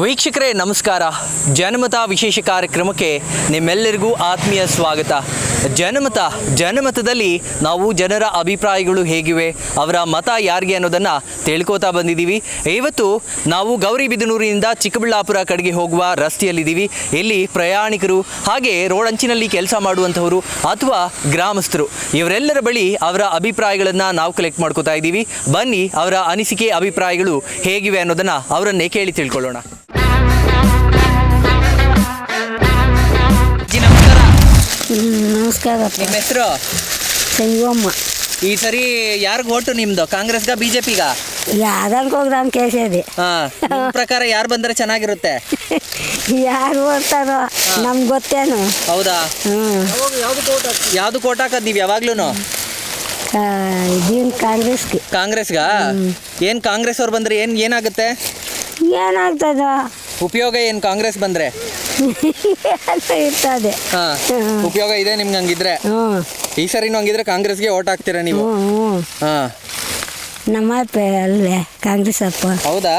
ವೀಕ್ಷಕರೇ, ನಮಸ್ಕಾರ. ಜನಮತ ವಿಶೇಷ ಕಾರ್ಯಕ್ರಮಕ್ಕೆ ನಿಮ್ಮೆಲ್ಲರಿಗೂ ಆತ್ಮೀಯ ಸ್ವಾಗತ. ಜನಮತ, ಜನಮತದಲ್ಲಿ ನಾವು ಜನರ ಅಭಿಪ್ರಾಯಗಳು ಹೇಗಿವೆ, ಅವರ ಮತ ಯಾರಿಗೆ ಅನ್ನೋದನ್ನು ತಿಳ್ಕೋತಾ ಬಂದಿದ್ದೀವಿ. ಇವತ್ತು ನಾವು ಗೌರಿಬಿದನೂರಿನಿಂದ ಚಿಕ್ಕಬಳ್ಳಾಪುರ ಕಡೆಗೆ ಹೋಗುವ ರಸ್ತೆಯಲ್ಲಿದ್ದೀವಿ. ಇಲ್ಲಿ ಪ್ರಯಾಣಿಕರು, ಹಾಗೆ ರೋಡ್ ಅಂಚಿನಲ್ಲಿ ಕೆಲಸ ಮಾಡುವಂಥವರು ಅಥವಾ ಗ್ರಾಮಸ್ಥರು, ಇವರೆಲ್ಲರ ಬಳಿ ಅವರ ಅಭಿಪ್ರಾಯಗಳನ್ನು ನಾವು ಕಲೆಕ್ಟ್ ಮಾಡ್ಕೋತಾ ಇದ್ದೀವಿ. ಬನ್ನಿ, ಅವರ ಅನಿಸಿಕೆ, ಅಭಿಪ್ರಾಯಗಳು ಹೇಗಿವೆ ಅನ್ನೋದನ್ನು ಅವರನ್ನೇ ಕೇಳಿ ತಿಳ್ಕೊಳ್ಳೋಣ. ಅಜ್ಜಿ, ನಮಸ್ಕಾರ ನಮಸ್ಕಾರ ನಿಮ್ಮ ಹೆಸರು? ಸಂಗಮ್ಮ ಈ ಸರಿ ಯಾರಿಗ ಓಟು ನಿಮ್ದು? ಕಾಂಗ್ರೆಸ್ಗ ಬಿಜೆಪಿಗ? ಜೆ ಪಿಗ ಕೇಳ್ಸೇದಿ. ಕೇಳಿದೆ ಪ್ರಕಾರ ಯಾರು ಬಂದ್ರೆ ಚೆನ್ನಾಗಿರುತ್ತೆ? ಯಾರು ಓಡ್ತಾರೋ ನಮ್ಗೆ ಗೊತ್ತೇನು ಹೌದಾ? ಯಾವ್ದು ಕೋಟ್ ಹಾಕದ್ ನೀವು ಯಾವಾಗ್ಲೂ ಇದೀನ್ ಕಾಂಗ್ರೆಸ್ಗೆ. ಕಾಂಗ್ರೆಸ್ಗ? ಏನ್ ಕಾಂಗ್ರೆಸ್ ಅವ್ರು ಬಂದ್ರೆ ಏನ್ ಏನಾಗುತ್ತೆ? ಏನಾಗ್ತದ? ಉಪಯೋಗ ಏನ್ ಕಾಂಗ್ರೆಸ್ ಬಂದ್ರೆ? ಅಂತ ಇರ್ತದೆ. ಹಾ. ಉಪಯೋಗ ಇದೆ ನಿಮ್ಗೆ ಹಂಗಿದ್ರೆ ಹ್ಞೂ ಈ ಸರಿ ಹಂಗಿದ್ರೆ ಕಾಂಗ್ರೆಸ್ಗೆ ಓಟ್ ಹಾಕ್ತೀರಾ ನೀವು? ಹ್ಞೂ ಹ್ಞೂ ಹಾ. ನಮ್ಮ ಅಪ್ಪ ಅಲ್ಲೇ ಕಾಂಗ್ರೆಸ್ ಅಪ್ಪ. ಹೌದಾ?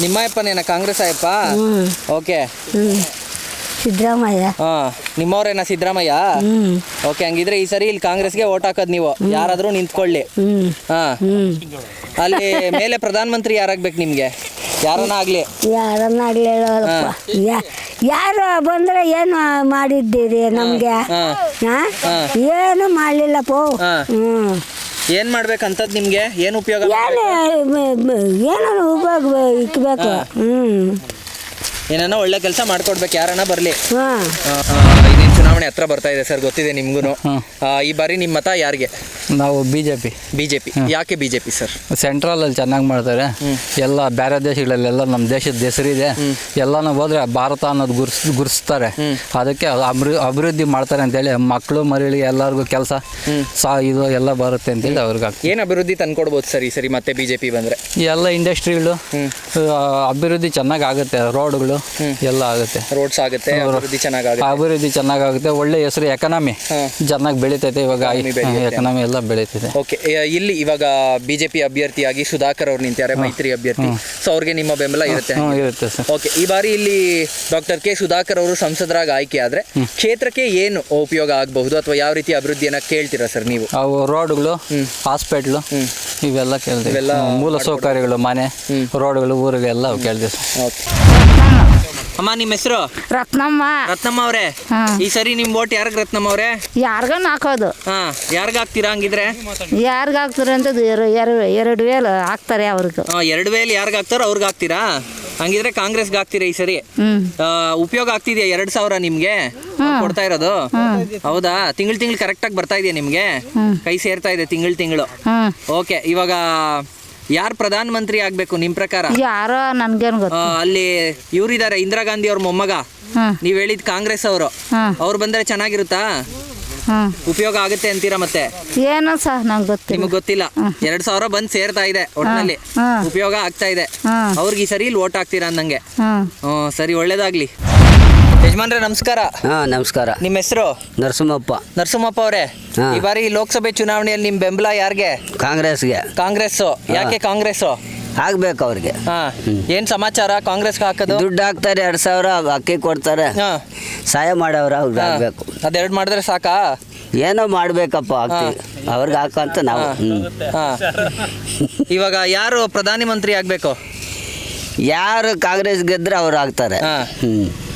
ನಿಮ್ಮ ಅಪ್ಪನೇನ ಕಾಂಗ್ರೆಸ್ ಅಯ್ಯಪ್ಪ ಹ್ಞೂ ಓಕೆ. ಹ್ಞೂ ಸಿದ್ದರಾಮಯ್ಯ. ಹಾ. ನಿಮ್ಮವ್ರೇನ ಸಿದ್ದರಾಮಯ್ಯ? ಹ್ಞೂ ಓಕೆ ಹಂಗಿದ್ರೆ ಈ ಸರಿ ಇಲ್ಲಿ ಕಾಂಗ್ರೆಸ್ಗೆ ಓಟ್ ಹಾಕೋದ್ ನೀವು. ಯಾರಾದ್ರೂ ನಿಂತ್ಕೊಳ್ಳಿ. ಹ್ಞೂ ಹಾ. ಹ್ಞೂ ಅಲ್ಲಿ ಮೇಲೆ ಪ್ರಧಾನಮಂತ್ರಿ ಯಾರಾಗ್ಬೇಕು ನಿಮ್ಗೆ? ಯಾರನ್ನ ಆಗ್ಲಿ? ಯಾರನ್ನ ಹೇಳೋದಪ್ಪ ಯಾ ಯಾರು ಬಂದ್ರೆ ಏನು ಮಾಡಿದ್ದೀರಿ ನಮಗೆ? ಹಾ. ಏನು ಮಾಡಲಿಲ್ಲಪ್ಪ? ಪೋ ಹ್ಞೂ ಏನ್ ಮಾಡ್ಬೇಕಂತದ್ ನಿಮ್ಗೆ? ಏನ್ ಉಪಯೋಗ ಏನು ಏನೋ ಉಪಯೋಗ ಇಕ್ಬೇಕು. ಹ್ಮ್. ಏನಾನ ಒಳ್ಳೆ ಕೆಲಸ ಮಾಡ್ಕೊಡ್ಬೇಕು ಯಾರನ್ನ ಬರ್ಲಿ. ಹಾಂ. ಚುನಾವಣೆ ಹತ್ರ ಬರ್ತಾ ಇದೆ ಸರ್ ಗೊತ್ತಿದೆ ನಿಮ್ಗೂ ಈ ಬಾರಿ ನಿಮ್ಮ ಮತ ಯಾರಿಗೆ? ನಾವು ಬಿ ಜೆ ಪಿ ಬಿಜೆಪಿ ಯಾಕೆ ಬಿಜೆಪಿ ಸರ್? ಸೆಂಟ್ರಲ್ ಅಲ್ಲಿ ಚೆನ್ನಾಗಿ ಮಾಡ್ತಾರೆ. ಎಲ್ಲ ಬೇರೆ ದೇಶಗಳಲ್ಲೆಲ್ಲ ನಮ್ಮ ದೇಶದ ಹೆಸರಿದೆ. ಎಲ್ಲನೂ ಹೋದ್ರೆ ಭಾರತ ಅನ್ನೋದು ಗುರ್ಸ್ ಗುರುಸ್ತಾರೆ. ಅದಕ್ಕೆ ಅದು ಅಭಿವೃ ಅಭಿವೃದ್ಧಿ ಮಾಡ್ತಾರೆ ಅಂತೇಳಿ ಮಕ್ಕಳು ಮರಿಗಳಿಗೆ ಎಲ್ಲರಿಗೂ ಕೆಲಸ. ಸಾ ಇದು ಎಲ್ಲ ಬರುತ್ತೆ ಅಂತೇಳಿ ಅವ್ರಿಗೆ ಏನು ಅಭಿವೃದ್ಧಿ ತಂದ್ಕೊಡ್ಬೋದು ಸರ್ ಈ ಸರಿ ಮತ್ತೆ ಬಿಜೆಪಿ ಬಂದ್ರೆ? ಈ ಎಲ್ಲ ಇಂಡಸ್ಟ್ರಿಗಳು ಅಭಿವೃದ್ಧಿ ಚೆನ್ನಾಗಿ ಆಗುತ್ತೆ. ರೋಡ್ಗಳು ಎಲ್ಲ ಆಗುತ್ತೆ. ರೋಡ್ಸ್ ಆಗುತ್ತೆ ಅಭಿವೃದ್ಧಿ ಚೆನ್ನಾಗಿ ಅಭಿವೃದ್ಧಿ ಚೆನ್ನಾಗಾಗುತ್ತೆ ಒಳ್ಳೆ ಹೆಸರು ಎಕನಾಮಿ. ಚೆನ್ನಾಗಿ ಬೆಳೀತೈತೆ ಇವಾಗ. ಎಕನಾಮಿ ಎಲ್ಲ ಬೆಳೀತೈತೆ. ಓಕೆ ಇಲ್ಲಿ ಇವಾಗ ಬಿಜೆಪಿ ಅಭ್ಯರ್ಥಿಯಾಗಿ ಸುಧಾಕರ್ ಅವ್ರು ನಿಂತಾರೆ ಮೈತ್ರಿ ಅಭ್ಯರ್ಥಿ. ಸೊ ಅವ್ರಿಗೆ ನಿಮ್ಮ ಬೆಂಬಲ ಇರುತ್ತೆ ಇರುತ್ತೆ ಸರ್. ಓಕೆ ಈ ಬಾರಿ ಇಲ್ಲಿ ಡಾಕ್ಟರ್ ಕೆ ಸುಧಾಕರ್ ಅವರು ಸಂಸದರಾಗಿ ಆಯ್ಕೆ ಆದ್ರೆ ಕ್ಷೇತ್ರಕ್ಕೆ ಏನು ಉಪಯೋಗ ಆಗಬಹುದು ಅಥವಾ ಯಾವ ರೀತಿ ಅಭಿವೃದ್ಧಿಯನ್ನ ಕೇಳ್ತೀರಾ ಸರ್ ನೀವು? ಅವು ರೋಡ್ಗಳು ಹಾಸ್ಪಿಟ್ಲು ಇವೆಲ್ಲ ಕೇಳ್ತೀವಿ. ಮೂಲ ಸೌಕರ್ಯಗಳು ಮನೆ ರೋಡ್ಗಳು ಊರುಗಳೆಲ್ಲ ಕೇಳ್ತೀವಿ ಸರ್. ಓಕೆ. ಅಮ್ಮ ನಿಮ್ ಹೆಸರು? ರತ್ನಮ್ಮ. ರತ್ನಮ್ಮ ಅವ್ರೆ. ಈ ಸರಿ ನಿಮ್ ಓಟ್ ಯಾರ ರತ್ನಮ್ಮ ಅವ್ರೆ? ಯಾರ್ಗನ್ ಹಾಕೋದು? ಹಾ ಯಾರಿಗ ಹಾಕ್ತೀರಾ ಹಂಗಿದ್ರೆ? ಯಾರ್ಗ ಹಾಕ್ತಾರೆ ಅಂತ ಎರಡು ವೇಲ್ ಹಾಕ್ತಾರೆ ಅವ್ರಿಗೆ. ಆ, ಎರಡು ವೇಲ್ ಯಾರಿಗ ಹಾಕ್ತಾರೋ ಅವ್ರಿಗೆ ಹಾಕ್ತೀರಾ? ಹಂಗಿದ್ರೆ ಕಾಂಗ್ರೆಸ್ಗೆ ಹಾಕ್ತೀರಾ ಈ ಸರಿ. ಆ, ಉಪಯೋಗ ಆಗ್ತಿದ್ಯಾ ಎರಡ್ ಸಾವಿರ ನಿಮ್ಗೆ? ಕೊಡ್ತಾ ಇರೋದು? ಹೌದಾ? ತಿಂಗಳು ತಿಂಗಳು ಕರೆಕ್ಟಾಗಿ ಬರ್ತಾ ಇದೆಯಾ ನಿಮ್ಗೆ? ಕೈ ಸೇರ್ತಾ ಇದೆ ತಿಂಗಳು ತಿಂಗಳು. ಓಕೆ ಇವಾಗ ಯಾರು ಪ್ರಧಾನ ಮಂತ್ರಿ ಆಗ್ಬೇಕು ನಿಮ್ ಪ್ರಕಾರ? ಯಾರೋ ನನ್ಗೇನು ಆ, ಗೊತ್ತು ಅಲ್ಲಿ ಇವ್ರಿದಾರೆ ಇಂದಿರಾ ಗಾಂಧಿ ಅವ್ರ ಮೊಮ್ಮಗ. ಹ್ಮ್. ನೀವ್ ಹೇಳಿದ್ ಕಾಂಗ್ರೆಸ್ ಅವರು. ಹ್ಮ್. ಅವ್ರು ಬಂದ್ರೆ ಚೆನ್ನಾಗಿರುತ್ತಾ? ಉಪಯೋಗ ಆಗುತ್ತೆ ಅಂತೀರಾ ಮತ್ತೆ? ಏನೋ ಸಹ ನಂಗೆ ಗೊತ್ತಿಲ್ಲ. ನಿಮಗ್ ಗೊತ್ತಿಲ್ಲ. ಎರಡ್ ಸಾವಿರ ಬಂದ್ ಸೇರ್ತಾ ಇದೆ ಒಟ್ನಲ್ಲಿ. ಉಪಯೋಗ ಆಗ್ತಾ ಇದೆ. ಹ್ಮ್. ಅವ್ರಿಗೆ ಈ ಸರಿ ಇಲ್ಲಿ ಓಟ್ ಹಾಕ್ತೀರಾ ಅಂದಂಗೆ. ಹ್ಮ್ ಸರಿ ಒಳ್ಳೇದಾಗ್ಲಿ. ಯಜಮಾನ್ರೆ ನಮಸ್ಕಾರ. ಹಾ ನಮಸ್ಕಾರ. ನಿಮ್ಮ ಹೆಸರು? ನರಸಿಂಹಪ್ಪ. ನರಸಿಂಹಪ್ಪ ಅವರೇ ಹಾ. ಈ ಬಾರಿ ಲೋಕಸಭೆ ಚುನಾವಣೆಯಲ್ಲಿ ನಿಮ್ ಬೆಂಬಲ ಯಾರಿಗೆ? ಕಾಂಗ್ರೆಸ್ಗೆ. ಕಾಂಗ್ರೆಸ್ ಯಾಕೆ ಕಾಂಗ್ರೆಸ್ ಆಗ್ಬೇಕು ಅವ್ರಿಗೆ. ಹಾ. ಏನ್ ಸಮಾಚಾರ? ಕಾಂಗ್ರೆಸ್ ಹಾಕೋದು? ದುಡ್ಡು ಹಾಕ್ತಾರೆ ಎರಡು ಸಾವಿರ ಅಕ್ಕಿ ಕೊಡ್ತಾರೆ. ಹಾ. ಸಹಾಯ ಮಾಡವ್ರ ಅವ್ರಿಗೆ. ಆಗ್ಬೇಕು. ಅದೆರಡು ಮಾಡಿದ್ರೆ ಸಾಕಾ? ಏನೋ ಮಾಡ್ಬೇಕಪ್ಪ ಆಗ್ತೀವಿ. ಅವ್ರಿಗೆ ಹಾಕಂತ ನಾವು. ಹ್ಮ್. ಹಾ. ಇವಾಗ ಯಾರು ಪ್ರಧಾನಿ ಮಂತ್ರಿ ಆಗ್ಬೇಕು? ಯಾರು ಕಾಂಗ್ರೆಸ್ ಗೆದ್ರೆ ಅವ್ರು ಆಗ್ತಾರೆ. ಹಾ. ಹ್ಮ್.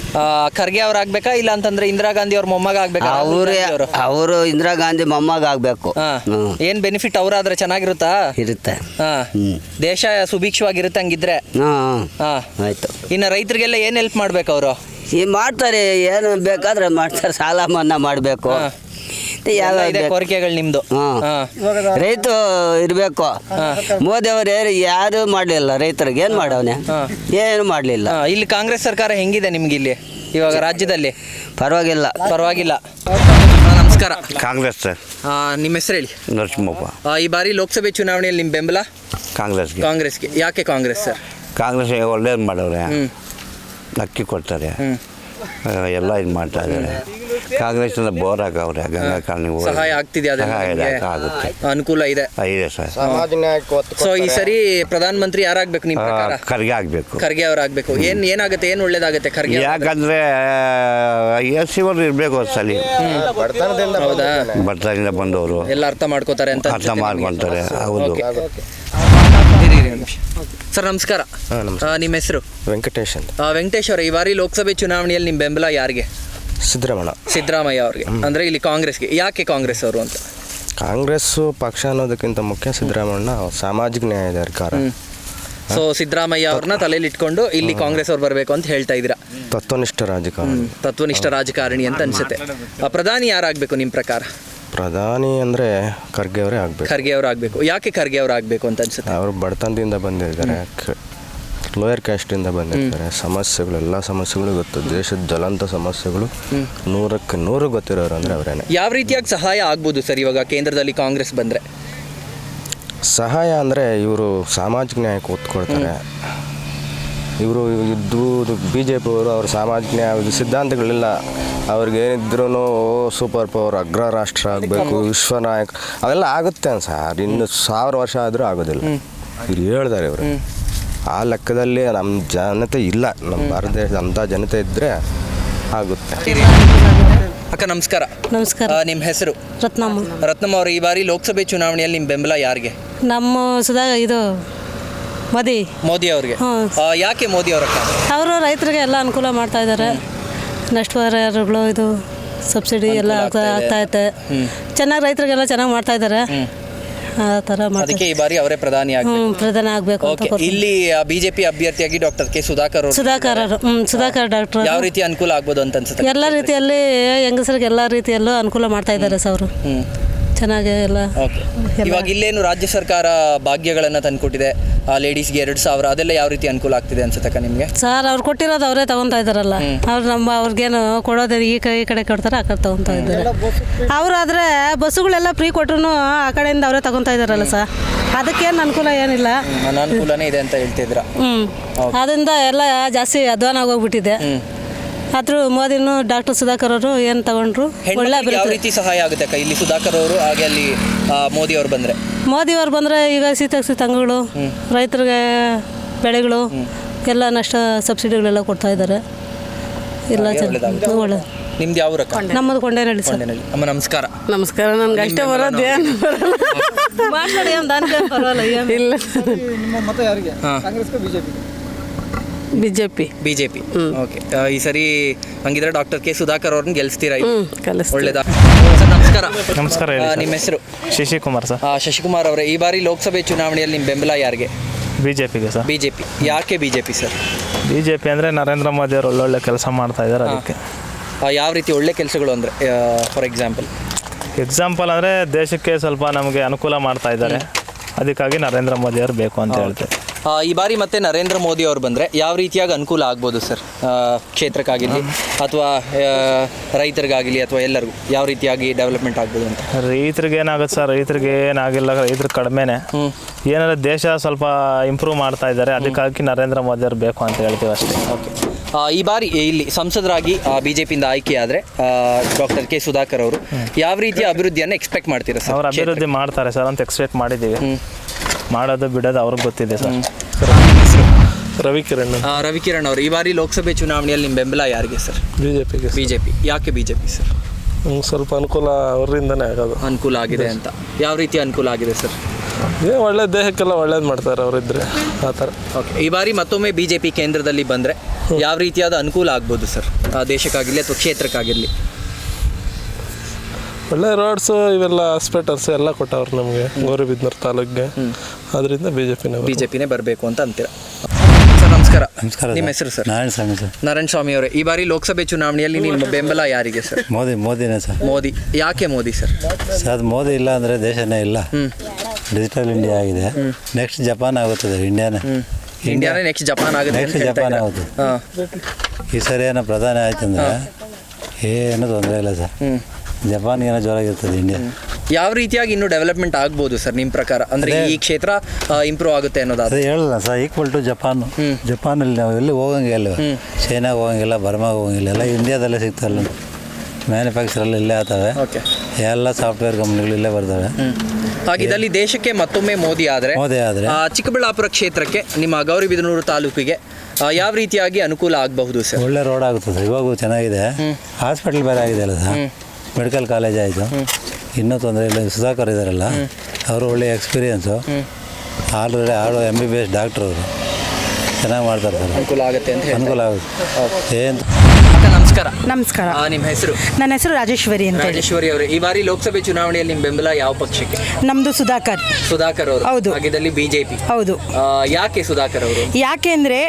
ಖರ್ಗೆ ಅವ್ರ ಆಗ್ಬೇಕಾ? ಇಲ್ಲ ಅಂತಂದ್ರೆ ಇಂದಿರಾ ಗಾಂಧಿ ಅವ್ರ ಮೊಮ್ಮಗ ಆಗ್ಬೇಕಾ? ರಾಹುಲ್ ಅವರೇ ಗಾಂಧಿ ಅವ್ರು? ಅವರು ಇಂದಿರಾ ಗಾಂಧಿ ಮೊಮ್ಮಗ ಆಗ್ಬೇಕು. ಹಾ. ಹ್ಮ್. ಏನ್ ಬೆನಿಫಿಟ್ ಅವ್ರಾದ್ರೆ ಚೆನ್ನಾಗಿರುತ್ತಾ? ಇರುತ್ತೆ. ಹಾ. ಹ್ಮ್. ದೇಶ ಸುಭಿಕ್ಷವಾಗಿರುತ್ತೆ ಹಂಗಿದ್ರೆ. ಹಾಂ ಹಾ. ಆಯ್ತು. ಇನ್ನ ರೈತರಿಗೆಲ್ಲ ಏನ್ ಹೆಲ್ಪ್ ಮಾಡ್ಬೇಕು ಅವರು? ಈ ಮಾಡ್ತಾರೆ ಏನು ಬೇಕಾದ್ರೆ ಮಾಡ್ತಾರೆ. ಸಾಲ ಮನ್ನಾ ಮಾಡಬೇಕು. ಹಾ. ಯಾವ ಇದೆ ಕೋರಿಕೆಗಳು ನಿಮ್ದು. ಹಾಂ. ರೈತ ಇರಬೇಕು. ಮೋದಿ ಅವರು ಯಾರು ಮಾಡಲಿಲ್ಲ ರೈತರಿಗೆ ಏನು ಮಾಡವನೆ? ಏನು ಮಾಡಲಿಲ್ಲ. ಇಲ್ಲಿ ಕಾಂಗ್ರೆಸ್ ಸರ್ಕಾರ ಹೆಂಗಿದೆ ನಿಮ್ಗೆ ಇಲ್ಲಿ? ಇವಾಗ ರಾಜ್ಯದಲ್ಲಿ? ಪರವಾಗಿಲ್ಲ. ಪರವಾಗಿಲ್ಲ. ನಮಸ್ಕಾರ. ಕಾಂಗ್ರೆಸ್ ಸರ್. ನಿಮ್ಮ ಹೆಸರು ಹೇಳಿ? ನರಸಿಂಹಪ್ಪ. ಈ ಬಾರಿ ಲೋಕಸಭೆ ಚುನಾವಣೆಯಲ್ಲಿ ನಿಮ್ಮ ಬೆಂಬಲ? ಕಾಂಗ್ರೆಸ್ಗೆ. ಕಾಂಗ್ರೆಸ್ಗೆ. ಯಾಕೆ ಕಾಂಗ್ರೆಸ್ ಸರ್? ಕಾಂಗ್ರೆಸ್ ಒಳ್ಳೇದು ಮಾಡವ್ರೆ ಹ್ಮ್. ಅಕ್ಕಿ ಕೊಡ್ತಾರೆ. ಎಲ್ಲ ಇದು ಮಾಡ್ತಾ ಇದ್ದಾರೆ. ಕಾಂಗ್ರೆಸ್ ಬೋರ್ ಆಗವ್ರೆ ಗಂಗಾ ಕಾಲನಿ. ಸಹಾಯ ಆಗ್ತಿದೆ? ಆಗುತ್ತೆ. ಅನುಕೂಲ ಇದೆ. ಇದೆ ಸರ್. ಸೊ ಈ ಸರಿ ಪ್ರಧಾನ ಮಂತ್ರಿ ಯಾರಾಗ್ಬೇಕು ನಿಮ್ಮ ಪ್ರಕಾರ? ಖರ್ಗೆ ಆಗಬೇಕು. ಖರ್ಗೆ ಅವ್ರಾಗ್ಬೇಕು. ಏನ್ ಏನಾಗುತ್ತೆ ಏನ್ ಒಳ್ಳೇದಾಗುತ್ತೆ ಖರ್ಗೆ? ಯಾಕಂದ್ರೆ ಎಸ್ ಸಿ ಅವರು ಇರಬೇಕು ಬಡತನದಿಂದ ಹೌದಾ? ಬರ್ತದಿಂದ ಬಂದವರು. ಎಲ್ಲ ಅರ್ಥ ಮಾಡ್ಕೋತಾರೆ ಅಂತ ಅರ್ಥ ಮಾಡ್ಕೊಂತಾರೆ ಹೌದು. ಸರ್ ನಮಸ್ಕಾರ. ಆ, ನಿಮ್ಮ ಹೆಸರು? ವೆಂಕಟೇಶ್ ಅಂತ. ವೆಂಕಟೇಶ್ ಅವರ ಈ ಬಾರಿ ಲೋಕಸಭೆ ಚುನಾವಣೆಯಲ್ಲಿ ನಿಮ್ಮ ಬೆಂಬಲ ಯಾರಿಗೆ? ಸಿದ್ದರಾಮಣ್ಣ ಸಿದ್ದರಾಮಯ್ಯ ಅವ್ರಿಗೆ. ಅಂದ್ರೆ ಇಲ್ಲಿ ಕಾಂಗ್ರೆಸ್ಗೆ. ಯಾಕೆ ಕಾಂಗ್ರೆಸ್ ಅವರು ಅಂತ? ಕಾಂಗ್ರೆಸ್ ಪಕ್ಷ ಅನ್ನೋದಕ್ಕಿಂತ ಮುಖ್ಯ ಸಿದ್ದರಾಮಣ್ಣ ಸಾಮಾಜಿಕ ನ್ಯಾಯದ ಅಧಿಕಾರ. ಸೊ ಸಿದ್ದರಾಮಯ್ಯ ಅವ್ರನ್ನ ತಲೆಯಲ್ಲಿ ಇಟ್ಕೊಂಡು ಇಲ್ಲಿ ಕಾಂಗ್ರೆಸ್ ಅವ್ರು ಬರಬೇಕು ಅಂತ ಹೇಳ್ತಾ ಇದ್ದೀರಾ? ತತ್ವನಿಷ್ಠ ರಾಜಕಾರಣಿ. ತತ್ವನಿಷ್ಠ ರಾಜಕಾರಣಿ ಅಂತ ಅನ್ಸುತ್ತೆ. ಆ, ಪ್ರಧಾನಿ ಯಾರಾಗಬೇಕು ನಿಮ್ಮ ಪ್ರಕಾರ? ಪ್ರಧಾನಿ ಅಂದರೆ ಖರ್ಗೆ ಅವರೇ ಆಗಬೇಕು. ಖರ್ಗೆ ಅವ್ರು ಆಗಬೇಕು. ಯಾಕೆ ಖರ್ಗೆ ಅವ್ರು ಆಗಬೇಕು ಅಂತ ಅನ್ಸುತ್ತೆ? ಅವರು ಬಡತನದಿಂದ ಬಂದಿದ್ದಾರೆ. ಲೋಯರ್ ಕ್ಯಾಸ್ಟಿಂದ ಬಂದಿರ್ತಾರೆ. ಸಮಸ್ಯೆಗಳು ಎಲ್ಲಾ ಸಮಸ್ಯೆಗಳು ಗೊತ್ತು. ದೇಶದ ಜ್ವಲಂತ ಸಮಸ್ಯೆಗಳು ನೂರಕ್ಕೆ ನೂರು ಗೊತ್ತಿರೋರು ಅಂದರೆ ಅವರೇನೆ. ಯಾವ ರೀತಿಯಾಗಿ ಸಹಾಯ ಆಗ್ಬೋದು ಸರ್ ಇವಾಗ ಕೇಂದ್ರದಲ್ಲಿ ಕಾಂಗ್ರೆಸ್ ಬಂದ್ರೆ? ಸಹಾಯ ಅಂದರೆ ಇವರು ಸಾಮಾಜಿಕ ನ್ಯಾಯಕ್ಕೆ ಒತ್ತು ಕೊಡ್ತಾರೆ ಇವರು ಇದ್ದು ಬಿ ಜೆ ಪಿಯವರು ಅವ್ರ ಸಾಮಾಜಿಕ ಸಿದ್ಧಾಂತಗಳಿಲ್ಲ. ಅವ್ರಿಗೆ ಏನಿದ್ರು ಸೂಪರ್ ಪವರ್ ಅಗ್ರ ರಾಷ್ಟ್ರ ಆಗಬೇಕು ವಿಶ್ವನಾಯಕ ಅವೆಲ್ಲ ಆಗುತ್ತೆ ಸರ್. ಇನ್ನು ಸಾವಿರ ವರ್ಷ ಆದರೂ ಆಗೋದಿಲ್ಲ. ಇವ್ರು ಹೇಳ್ತಾರೆ ಇವರು. ಆ ಲೆಕ್ಕದಲ್ಲಿ ನಮ್ಮ ಜನತೆ ಇಲ್ಲ. ನಮ್ಮ ಭಾರತ ದೇಶದ ಅಂಥ ಜನತೆ ಇದ್ದರೆ ಆಗುತ್ತೆ. ಅಕ್ಕ ನಮಸ್ಕಾರ. ನಮಸ್ಕಾರ. ನಿಮ್ಮ ಹೆಸರು? ರತ್ನಮ್ಮ. ರತ್ನಮ್ಮ ಅವರು ಈ ಬಾರಿ ಲೋಕಸಭೆ ಚುನಾವಣೆಯಲ್ಲಿ ನಿಮ್ಮ ಬೆಂಬಲ ಯಾರಿಗೆ? ನಮ್ಮ ಸುಧಾ ಇದು ಮದಿ. ಮೋದಿ ಅವರಿಗೆ. ಆ, ಯಾಕೆ ಮೋದಿ ಅವರ ಅವರು ರೈತರಿಗೆ ಎಲ್ಲ ಅನುಕೂಲ ಮಾಡ್ತಾ ಇದ್ದಾರೆ. ನಷ್ಟ ಪರಿಹಾರಗಳು ಇದು ಸಬ್ಸಿಡಿ ಎಲ್ಲ ಆಗ್ತಾ ಆಗ್ತಾ ಐತೆ ಚೆನ್ನಾಗಿ ರೈತರಿಗೆಲ್ಲ ಚೆನ್ನಾಗಿ ಮಾಡ್ತಾ ಇದ್ದಾರೆ. ಆ ಥರ ಅದಕ್ಕೆ ಈ ಬಾರಿ ಅವರೇ ಪ್ರಧಾನಿ ಹ್ಞೂ ಆಗ್ಬೇಕು. ಪ್ರಧಾನ ಆಗಬೇಕು ಅಂತ ಓಕೆ. ಇಲ್ಲಿ ಬಿಜೆಪಿ ಅಭ್ಯರ್ಥಿಯಾಗಿ ಡಾಕ್ಟರ್ ಕೆ ಸುಧಾಕರ್ ಅವರು ಸುಧಾಕರ್ ಅವರು. ಹ್ಞೂ ಸುಧಾಕರ್ ಡಾಕ್ಟರ್ ಯಾವ ರೀತಿ ಅನುಕೂಲ ಆಗ್ಬೋದು ಅಂತ ಅನ್ಸುತ್ತೆ? ಎಲ್ಲ ರೀತಿಯಲ್ಲಿ ಹೆಂಗಸರಿಗೆ ಎಲ್ಲ ರೀತಿಯಲ್ಲೂ ಅನುಕೂಲ ಮಾಡ್ತಾ ಇದ್ದಾರೆ ಸರ್ ಅವರು. ಹ್ಮ್. ಚೆನ್ನಾಗಿ ಎಲ್ಲ ಓಕೆ ಇವಾಗ ಇಲ್ಲೇನು ರಾಜ್ಯ ಸರ್ಕಾರ ಭಾಗ್ಯಗಳನ್ನ ತಂದ್ಕೊಟ್ಟಿದೆ. ಲೇಡೀಸ್ಗೆ ಎರಡು ಸಾವಿರ ಅದೆಲ್ಲ ಯಾವ ರೀತಿ ಅನುಕೂಲ ಆಗ್ತಿದೆ ಅನ್ಸುತ್ತಕ್ಕ ನಿಮಗೆ? ಸರ್ ಅವ್ರು ಕೊಟ್ಟಿರೋದು ಅವರೇ ತಗೊತಾ ಇದ್ದಾರಲ್ಲ. ಅವ್ರು ನಮ್ಮ ಅವ್ರಿಗೇನು ಕೊಡೋದೇ ಈ ಕಡೆ ಈ ಕಡೆ ಕೊಡ್ತಾರೆ ಆ ಕಡೆ ತಗೊತಾ ಇದ್ದಾರೆ. ಅವರಾದ್ರೆ ಬಸ್ಸುಗಳೆಲ್ಲ ಫ್ರೀ ಕೊಟ್ರು ಆ ಕಡೆಯಿಂದ ಅವರೇ ತಗೊತಾ ಇದ್ದಾರಲ್ಲ ಸರ್. ಅದಕ್ಕೇನು ಅನುಕೂಲ ಏನಿಲ್ಲ. ಅನಾನುಕೂಲನೇ ಇದೆ ಅಂತ ಹೇಳ್ತಿದ್ರ ಹ್ಞೂ ಅದರಿಂದ ಎಲ್ಲ ಜಾಸ್ತಿ ಅಧ್ವಾನ ಆಗೋಗ್ಬಿಟ್ಟಿದೆ. ಆದರೂ ಮೋದಿನೂ ಡಾಕ್ಟರ್ ಸುಧಾಕರ್ ಅವರು ಏನು ತಗೊಂಡ್ರು? ಒಳ್ಳೆ ಹೆಣ್ಮಕ್ಳಿಗೆ ಯಾವ ರೀತಿ ಸಹಾಯ ಆಗುತ್ತೆ ಅಕ್ಕ? ಇಲ್ಲಿ ಸುಧಾಕರ್ ಅವರು ಹಾಗೆ ಅಲ್ಲಿ ಆ, ಮೋದಿ ಅವರು ಬಂದ್ರೆ. ಮೋದಿ ಅವರು ಬಂದರೆ ಈಗ ಸೀತಾಕ್ಷಿ ತಂಗಳು ರೈತರಿಗೆ ಬೆಳೆಗಳು ಎಲ್ಲ ನಷ್ಟ ಸಬ್ಸಿಡಿಗಳೆಲ್ಲ ಕೊಡ್ತಾ ಇದ್ದಾರೆ. ಎಲ್ಲ. ಚೆನ್ನಾಗಿ ಒಳ್ಳೆ ನಿಮ್ದು ಯಾವ ರಕ ನಮ್ಮದು ಕೊಂಡೇನಳ್ಳಿ ಸರ್. ಅಮ್ಮ ನಮಸ್ಕಾರ. ನಮಸ್ಕಾರ ನನ್ಗೆ ಅಷ್ಟೇ ಬರೋದು ಏನು ಬರಲ್ಲ. ಮಾತಾಡಿ ಏನು ದಾನಿಗೆ ಪರವಾಗಿಲ್ಲ ಏನು? ಇಲ್ಲ. B J P BJP okay ಈ ಸರಿ ಹಂಗಿದ್ರೆ ಡಾಕ್ಟರ್ ಕೆ ಸುಧಾಕರ್ ಅವ್ರನ್ನ ಗೆಲ್ಸ್ತೀರಾ ಇಲ್ಲಿ? ಹ್ಞೂ ಕಲಿಸ್ತೀವಿ ಒಳ್ಳೇದಾ? ಸರ್ ನಮಸ್ಕಾರ. ನಮಸ್ಕಾರ ಹೇಳಿ ಆ, ಸರ್. ನಿಮ್ಮ ಹೆಸರು? ಶಶಿಕುಮಾರ್ ಸರ್. ಶಶಿಕುಮಾರ್ ಅವರೇ ಈ ಬಾರಿ ಲೋಕಸಭೆ ಚುನಾವಣೆಯಲ್ಲಿ ನಿಮ್ಮ ಬೆಂಬಲ ಯಾರಿಗೆ? ಬಿ ಜೆ ಪಿಗೆ ಸರ್. ಬಿಜೆಪಿ. ಯಾಕೆ BJP sir? B J P ಅಂದರೆ ನರೇಂದ್ರ ಮೋದಿ ಅವರು ಒಳ್ಳೊಳ್ಳೆ ಕೆಲಸ ಮಾಡ್ತಾ ಇದ್ದಾರೆ ಅದಕ್ಕೆ. ಆ, ಯಾವ ರೀತಿ ಒಳ್ಳೆ ಕೆಲಸಗಳು ಅಂದರೆ ಫಾರ್ ಎಕ್ಸಾಂಪಲ್ ಎಕ್ಸಾಂಪಲ್ ಅಂದರೆ ದೇಶಕ್ಕೆ ಸ್ವಲ್ಪ ನಮಗೆ ಅನುಕೂಲ ಮಾಡ್ತಾ ಇದ್ದಾರೆ ಅದಕ್ಕಾಗಿ ನರೇಂದ್ರ ಮೋದಿ ಅವರು ಬೇಕು ಅಂತ ಹೇಳ್ತೇವೆ. ಈ ಬಾರಿ ಮತ್ತೆ ನರೇಂದ್ರ ಮೋದಿ ಅವರು ಬಂದರೆ ಯಾವ ರೀತಿಯಾಗಿ ಅನುಕೂಲ ಆಗ್ಬೋದು ಸರ್? ಕ್ಷೇತ್ರಕ್ಕಾಗಿರಲಿ ಅಥವಾ ರೈತರಿಗಾಗಲಿ ಅಥವಾ ಎಲ್ಲರಿಗೂ ಯಾವ ರೀತಿಯಾಗಿ ಡೆವಲಪ್ಮೆಂಟ್ ಆಗ್ಬೋದು ಅಂತ? ರೈತರಿಗೆ ಏನಾಗುತ್ತೆ ಸರ್? ರೈತರಿಗೆ ಏನಾಗಿಲ್ಲ ರೈತರು ಕಡಿಮೆನೆ. ಏನಾದ್ರೆ ದೇಶ ಸ್ವಲ್ಪ ಇಂಪ್ರೂವ್ ಮಾಡ್ತಾ ಇದ್ದಾರೆ. ಅದಕ್ಕಾಗಿ ನರೇಂದ್ರ ಮೋದಿ ಅವರು ಬೇಕು ಅಂತ ಹೇಳ್ತೀವಿ ಅಷ್ಟೇ. ಓಕೆ ಈ ಬಾರಿ ಇಲ್ಲಿ ಸಂಸದರಾಗಿ ಬಿ ಜೆ ಪಿಯಿಂದ ಆಯ್ಕೆಯಾದರೆ ಡಾಕ್ಟರ್ ಕೆ ಸುಧಾಕರ್ ಅವರು ಯಾವ ರೀತಿಯ ಅಭಿವೃದ್ಧಿಯನ್ನು ಎಕ್ಸ್ಪೆಕ್ಟ್ ಮಾಡ್ತೀರಾ ಸರ್ ಅವ್ರು ಅಭಿವೃದ್ಧಿ ಮಾಡ್ತಾರೆ ಸರ್ ಅಂತ ಎಕ್ಸ್ಪೆಕ್ಟ್ ಮಾಡಿದ್ದೀವಿ. ಮಾಡೋದು ಬಿಡೋದು ಅವ್ರಿಗೆ ಗೊತ್ತಿದೆ ಸರ್. ರವಿಕಿರಣ್ ಆ, ರವಿಕಿರಣ್ ಅವರು. ಈ ಬಾರಿ ಲೋಕಸಭೆ ಚುನಾವಣೆಯಲ್ಲಿ ನಿಮ್ಮ ಬೆಂಬಲ ಯಾರಿಗೆ ಸರ್? ಬಿ ಜೆ ಪಿಗೆ ಬಿ ಜೆ ಪಿ ಯಾಕೆ ಬಿ ಜೆ ಪಿ ಸರ್ ಸ್ವಲ್ಪ ಅನುಕೂಲ ಅವರಿಂದನೇ ಆಗೋದು. ಅನುಕೂಲ ಆಗಿದೆ ಅಂತ. ಯಾವ ರೀತಿ ಅನುಕೂಲ ಆಗಿದೆ ಸರ್? ಏ ಒಳ್ಳೆ ದೇಹಕ್ಕೆಲ್ಲ ಒಳ್ಳೇದು ಮಾಡ್ತಾರೆ ಅವರಿದ್ರೆ ಆ ಥರ. ಓಕೆ. ಈ ಬಾರಿ ಮತ್ತೊಮ್ಮೆ ಬಿ ಜೆ ಪಿ ಕೇಂದ್ರದಲ್ಲಿ ಬಂದರೆ ಯಾವ ರೀತಿಯಾದ ಅನುಕೂಲ ಆಗ್ಬೋದು ಸರ್? ಆ ದೇಶಕ್ಕಾಗಿರಲಿ ಅಥವಾ ಕ್ಷೇತ್ರಕ್ಕಾಗಿರಲಿ? ಒಳ್ಳೆ ರೋಡ್ಸು ಇವೆಲ್ಲ ಹಾಸ್ಪಿಟಲ್ಸ್ ಎಲ್ಲ ಕೊಟ್ಟವ್ರು ನಮಗೆ ಗೌರಿಬಿದ್ನೂರು ತಾಲೂಕ್ಗೆ. ಅದರಿಂದ ಬಿ ಜೆ ಪಿನ ಬಿ ಜೆ ಪಿನೇ ಬರಬೇಕು ಅಂತ ಅಂತೀರ? ಸರ್ ನಮಸ್ಕಾರ. ನಮಸ್ಕಾರ ನಿಮ್ಮ ಹೆಸರು ಸರ್? ನಾರಾಯಣ ಸ್ವಾಮಿ ಸರ್. ನಾರಾಯಣ ಸ್ವಾಮಿ ಅವರೇ. ಈ ಬಾರಿ ಲೋಕಸಭೆ ಚುನಾವಣೆಯಲ್ಲಿ ನಿಮ್ಮ ಬೆಂಬಲ ಯಾರಿಗೆ ಸರ್? ಮೋದಿ ಮೋದಿನೇ ಸರ್. ಮೋದಿ. ಯಾಕೆ ಮೋದಿ ಸರ್? ಸರ್ ಅದು ಮೋದಿ ಇಲ್ಲ ಅಂದರೆ ದೇಶನೇ ಇಲ್ಲ. ಡಿಜಿಟಲ್ ಇಂಡಿಯಾ ಆಗಿದೆ. ನೆಕ್ಸ್ಟ್ ಜಪಾನ್ ಆಗುತ್ತದೆ ಇಂಡಿಯಾನೇ ಇಂಡಿಯಾನೇ ನೆಕ್ಸ್ಟ್ ಜಪಾನ್ ಆಗುತ್ತೆ ನೆಕ್ಸ್ಟ್ ಜಪಾನ್? ಆಗುತ್ತೆ. ಈ ಸರಿ ಏನೋ ಪ್ರಧಾನಿ ಆಯ್ತಂದ್ರೆ ಏನು ತೊಂದರೆ ಇಲ್ಲ ಸರ್. ಜಪಾನ್ಗೆ ಏನೋ ಜೋರಾಗಿರ್ತದೆ ಇಂಡಿಯಾ ಯಾವ ರೀತಿಯಾಗಿ ಇನ್ನೂ ಡೆವಲಪ್ಮೆಂಟ್ ಆಗ್ಬೋದು ಸರ್ ನಿಮ್ಮ ಪ್ರಕಾರ? ಅಂದ್ರೆ ಈ ಕ್ಷೇತ್ರ ಇಂಪ್ರೂವ್ ಆಗುತ್ತೆ ಅನ್ನೋದಾದ್ರೆ? ಹೇಳಲ್ಲ ಸರ್ ಈಕ್ವಲ್ ಟು ಜಪಾನ್ ಜಪಾನಲ್ಲಿ ನಾವು ಎಲ್ಲಿ ಹೋಗಂಗಿಲ್ಲ ಚೈನಾಗೆ ಹೋಗಂಗಿಲ್ಲ ಬರ್ಮಾಗ ಹೋಗಂಗಿಲ್ಲ ಎಲ್ಲ ಇಂಡಿಯಾದಲ್ಲೇ ಸಿಗ್ತಾರಲ್ಲ ಮ್ಯಾನುಫ್ಯಾಕ್ಚರಲ್ಲಿ ಇಲ್ಲೇ ಆಗ್ತವೆ. ಎಲ್ಲ ಸಾಫ್ಟ್ವೇರ್ ಕಂಪ್ನಿಗಳು ಇಲ್ಲೇ ಬರ್ತವೆ. ಹಾಗಿದ್ದಲ್ಲಿ ದೇಶಕ್ಕೆ ಮತ್ತೊಮ್ಮೆ ಮೋದಿ ಆದರೆ ಮೋದಿ ಆದರೆ. ಚಿಕ್ಕಬಳ್ಳಾಪುರ ಕ್ಷೇತ್ರಕ್ಕೆ ನಿಮ್ಮ ಗೌರಿಬಿದನೂರು ತಾಲೂಕಿಗೆ ಯಾವ ರೀತಿಯಾಗಿ ಅನುಕೂಲ ಆಗಬಹುದು ಸರ್ ಒಳ್ಳೆ ರೋಡ್ ಆಗುತ್ತದೆ ಇವಾಗೂ ಚೆನ್ನಾಗಿದೆ. ಹಾಸ್ಪಿಟಲ್ ಬೇರೆ ಆಗಿದೆ ಅಲ್ಲ ಸರ್ ಮೆಡಿಕಲ್ ಕಾಲೇಜ್ ಆಯಿತು. ಇನ್ನೂ ತೊಂದರೆ ಇಲ್ಲ. ಸುಧಾಕರ್ ಇದ್ದಾರಲ್ಲ ಅವರು ಒಳ್ಳೆಯ ಎಕ್ಸ್ಪೀರಿಯೆನ್ಸು ಆಲ್ರೆಡಿ ಆಡೋ M B B S doctor ಅವರು. ಚೆನ್ನಾಗಿ ಮಾಡ್ತಾರೆ ಸರ್ ಅನುಕೂಲ ಆಗುತ್ತೆ ಅಂತ. ಅನುಕೂಲ ಆಗುತ್ತೆ. ಏನು? ಅಕ್ಕ ನಮಸ್ಕಾರ. ನಮಸ್ಕಾರ. ಆ, ನಿಮ್ಮ ಹೆಸರು? ನನ್ನ ಹೆಸರು ರಾಜೇಶ್ವರಿ ಅಂತ ಹೇಳಿ. ರಾಜೇಶ್ವರಿ ಅವರು ಈ ಬಾರಿ ಲೋಕಸಭೆ ಚುನಾವಣೆಯಲ್ಲಿ ನಿಮ್ಮ ಬೆಂಬಲ ಯಾವ ಪಕ್ಷಕ್ಕೆ? ನಮ್ಮದು ಸುಧಾಕರ್. ಸುಧಾಕರ್ ಅವರು. ಹೌದು. ಹಾಗಿದ್ದಲ್ಲಿ ಬಿಜೆಪಿ ಹೌದು. ಯಾಕೆ ಸುಧಾಕರ್ ಅವರು? ಯಾಕೆಂದರೆ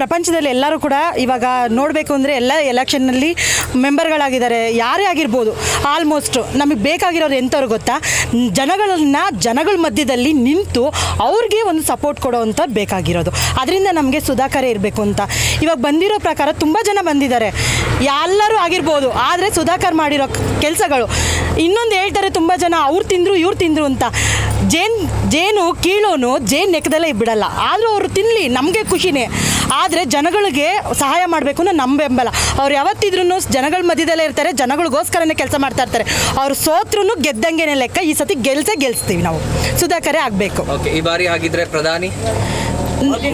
ಪ್ರಪಂಚದಲ್ಲಿ ಎಲ್ಲರೂ ಕೂಡ ಇವಾಗ ನೋಡಬೇಕು ಅಂದರೆ ಎಲ್ಲ ಎಲೆಕ್ಷನ್ನಲ್ಲಿ ಮೆಂಬರ್ಗಳಾಗಿದ್ದಾರೆ ಯಾರೇ ಆಗಿರ್ಬೋದು ಆಲ್ಮೋಸ್ಟ್ ನಮಗೆ ಬೇಕಾಗಿರೋರು ಎಂಥವ್ರು ಗೊತ್ತಾ? ಜನಗಳನ್ನ ಜನಗಳ ಮಧ್ಯದಲ್ಲಿ ನಿಂತು ಅವ್ರಿಗೆ ಒಂದು ಸಪೋರ್ಟ್ ಕೊಡೋವಂಥ ಬೇಕಾಗಿರೋದು. ಅದರಿಂದ ನಮಗೆ ಸುಧಾಕರೇ ಇರಬೇಕು ಅಂತ. ಇವಾಗ ಬಂದಿರೋ ಪ್ರಕಾರ ತುಂಬ ಜನ ಬಂದಿದ್ದಾರೆ. ಎಲ್ಲರೂ ಆಗಿರ್ಬೋದು, ಆದರೆ ಸುಧಾಕರ್ ಮಾಡಿರೋ ಕೆಲಸಗಳು ಇನ್ನೊಂದು ಹೇಳ್ತಾರೆ ತುಂಬ ಜನ, ಅವ್ರು ತಿಂದರು, ಇವ್ರು ತಿಂದರು ಅಂತ. ಜೇನ್, ಜೇನು, ಕೀಳೋನು ಜೇನು ನೆಕ್ಕದಲ್ಲೇ ಬಿಡಲ್ಲ. ಆದರೂ ಅವರು ತಿನ್ನಲಿ ನಮಗೆ ಖುಷಿನೇ. ಆದರೆ ಜನಗಳಿಗೆ ಸಹಾಯ ಮಾಡಬೇಕು ಅನ್ನೋ ನಮ್ಮ ಬೆಂಬಲ. ಅವ್ರು ಯಾವತ್ತಿದ್ರೂ ಜನಗಳ ಮಧ್ಯದಲ್ಲೇ ಇರ್ತಾರೆ, ಜನಗಳಿಗೋಸ್ಕರನೇ ಕೆಲಸ ಮಾಡ್ತಾ ಇರ್ತಾರೆ. ಅವ್ರು ಸೋತ್ರೂ ಗೆದ್ದಂಗೆನೆ ಲೆಕ್ಕ, ಈ ಸತಿ ಗೆಲ್ಸೇ ಗೆಲ್ಸ್ತೀವಿ ನಾವು. ಸುಧಾಕರೇ ಆಗಬೇಕು. ಈ ಬಾರಿ ಆಗಿದ್ರೆ ಪ್ರಧಾನಿ?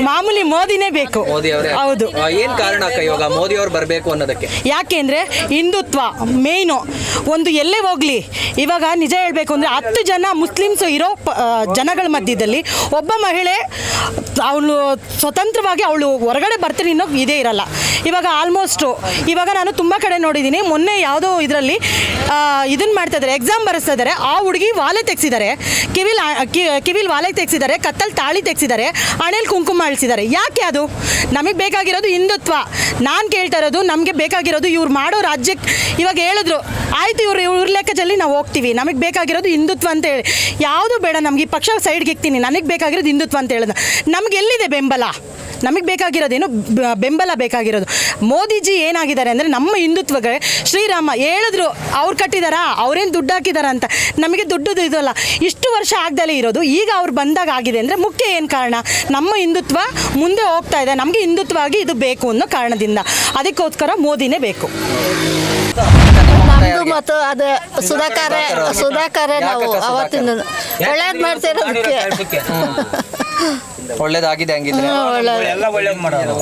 ಮಾಮೂಲಿ ಮೋದಿನೇ ಬೇಕು. ಮೋದಿ ಅವರೇ. ಹೌದು. ಏನು ಕಾರಣ ಅಕ್ಕ ಇವಾಗ? ಮೋದಿ ಅವರು ಬರಬೇಕು ಅನ್ನೋದಕ್ಕೆ? ಯಾಕೆಂದ್ರೆ ಹಿಂದುತ್ವ ಮೇಯ್ನು ಒಂದು ಎಲ್ಲೇ ಹೋಗ್ಲಿ ಇವಾಗ ನಿಜ ಹೇಳಬೇಕು ಅಂದರೆ ಹತ್ತು ಜನ ಮುಸ್ಲಿಮ್ಸ್ ಇರೋ ಪ- ಆ, ಜನಗಳ ಮಧ್ಯದಲ್ಲಿ ಒಬ್ಬ ಮಹಿಳೆ ಅವಳು ಸ್ವತಂತ್ರವಾಗಿ ಅವಳು ಹೊರಗಡೆ ಬರ್ತೀನಿ ಅನ್ನೋ ಇದೇ ಇರಲ್ಲ. ಇವಾಗ ಆಲ್ಮೋಸ್ಟು ಇವಾಗ ನಾನು ತುಂಬ ಕಡೆ ನೋಡಿದ್ದೀನಿ ಮೊನ್ನೆ ಯಾವುದೋ ಇದರಲ್ಲಿ ಇದನ್ನು ಮಾಡ್ತಾ ಇದ್ದಾರೆ ಎಕ್ಸಾಮ್ ಬರೆಸ್ತಾ ಇದ್ದಾರೆ ಆ ಹುಡುಗಿ ವಾಲೆ ತೆಗ್ಸಿದ್ದಾರೆ ಕಿವಿಲ್ ಕಿವಿಲ್ ವಾಲೆ ತೆಗ್ಸಿದ್ದಾರೆ ಕತ್ತಲ್ ತಾಳಿ ತೆಗ್ಸಿದ್ದಾರೆ ಹಣೆಲ್ ಕುಂಕುಮ ಅಳಿಸಿದ್ದಾರೆ. ಯಾಕೆ ಅದು? ನಮಗೆ ಬೇಕಾಗಿರೋದು ಹಿಂದುತ್ವ. ನಾನು ಕೇಳ್ತಾ ಇರೋದು ನಮಗೆ ಬೇಕಾಗಿರೋದು ಇವ್ರು ಮಾಡೋ ರಾಜ್ಯಕ್ಕೆ ಇವಾಗ ಹೇಳಿದ್ರು, ಆಯಿತು ಇವ್ರು, ಇವ್ರ ಲೆಕ್ಕದಲ್ಲಿ ನಾವು ಹೋಗ್ತೀವಿ. ನಮಗೆ ಬೇಕಾಗಿರೋದು ಹಿಂದುತ್ವ ಅಂತ ಹೇಳಿ. ಯಾವುದು ಬೇಡ ನಮಗೆ, ಈ ಪಕ್ಷ ಸೈಡ್ಗೆ ಇಕ್ತೀನಿ. ನನಗೆ ಬೇಕಾಗಿರೋದು ಹಿಂದುತ್ವ ಅಂತ ಹೇಳಿದ. ನಮ್ಗೆ ಎಲ್ಲಿದೆ ಬೆಂಬಲ? ನಮಗೆ ಬೇಕಾಗಿರೋದೇನು ಬ- ಬೆಂಬಲ ಬೇಕಾಗಿರೋದು. ಮೋದಿಜಿ ಏನಾಗಿದ್ದಾರೆ ಅಂದರೆ ನಮ್ಮ ಹಿಂದುತ್ವಗೆ ಶ್ರೀರಾಮ ಹೇಳಿದ್ರು ಅವ್ರು ಕಟ್ಟಿದಾರಾ ಅವ್ರೇನು ದುಡ್ಡು ಹಾಕಿದಾರ ಅಂತ. ನಮಗೆ ದುಡ್ಡು ಇದಲ್ಲ ಇಷ್ಟು ವರ್ಷ ಆಗ್ದಲೇ ಇರೋದು. ಈಗ ಅವ್ರು ಬಂದಾಗ ಆಗಿದೆ ಅಂದರೆ ಮುಖ್ಯ ಏನು ಕಾರಣ? ನಮ್ಮ ಹಿಂದುತ್ವ ಮುಂದೆ ಹೋಗ್ತಾ ಇದೆ. ನಮಗೆ ಹಿಂದುತ್ವ ಆಗಿ ಇದು ಬೇಕು ಅನ್ನೋ ಕಾರಣದಿಂದ. ಅದಕ್ಕೋಸ್ಕರ ಮೋದಿನೇ ಬೇಕು. ನಮ್ದು ಮತ್ತು ಅದು ಸುಧಾಕರ ಸುಧಾಕರ ನಾವು ಅವತ್ತಿನ ಒಳ್ಳೇದು ಮಾಡ್ತಿರೋದಕ್ಕೆ. ಒಳ್ಳೇದಾಗಿದೆ ಹಂಗಿದ್ರೆ. ಒಳ್ಳೇದು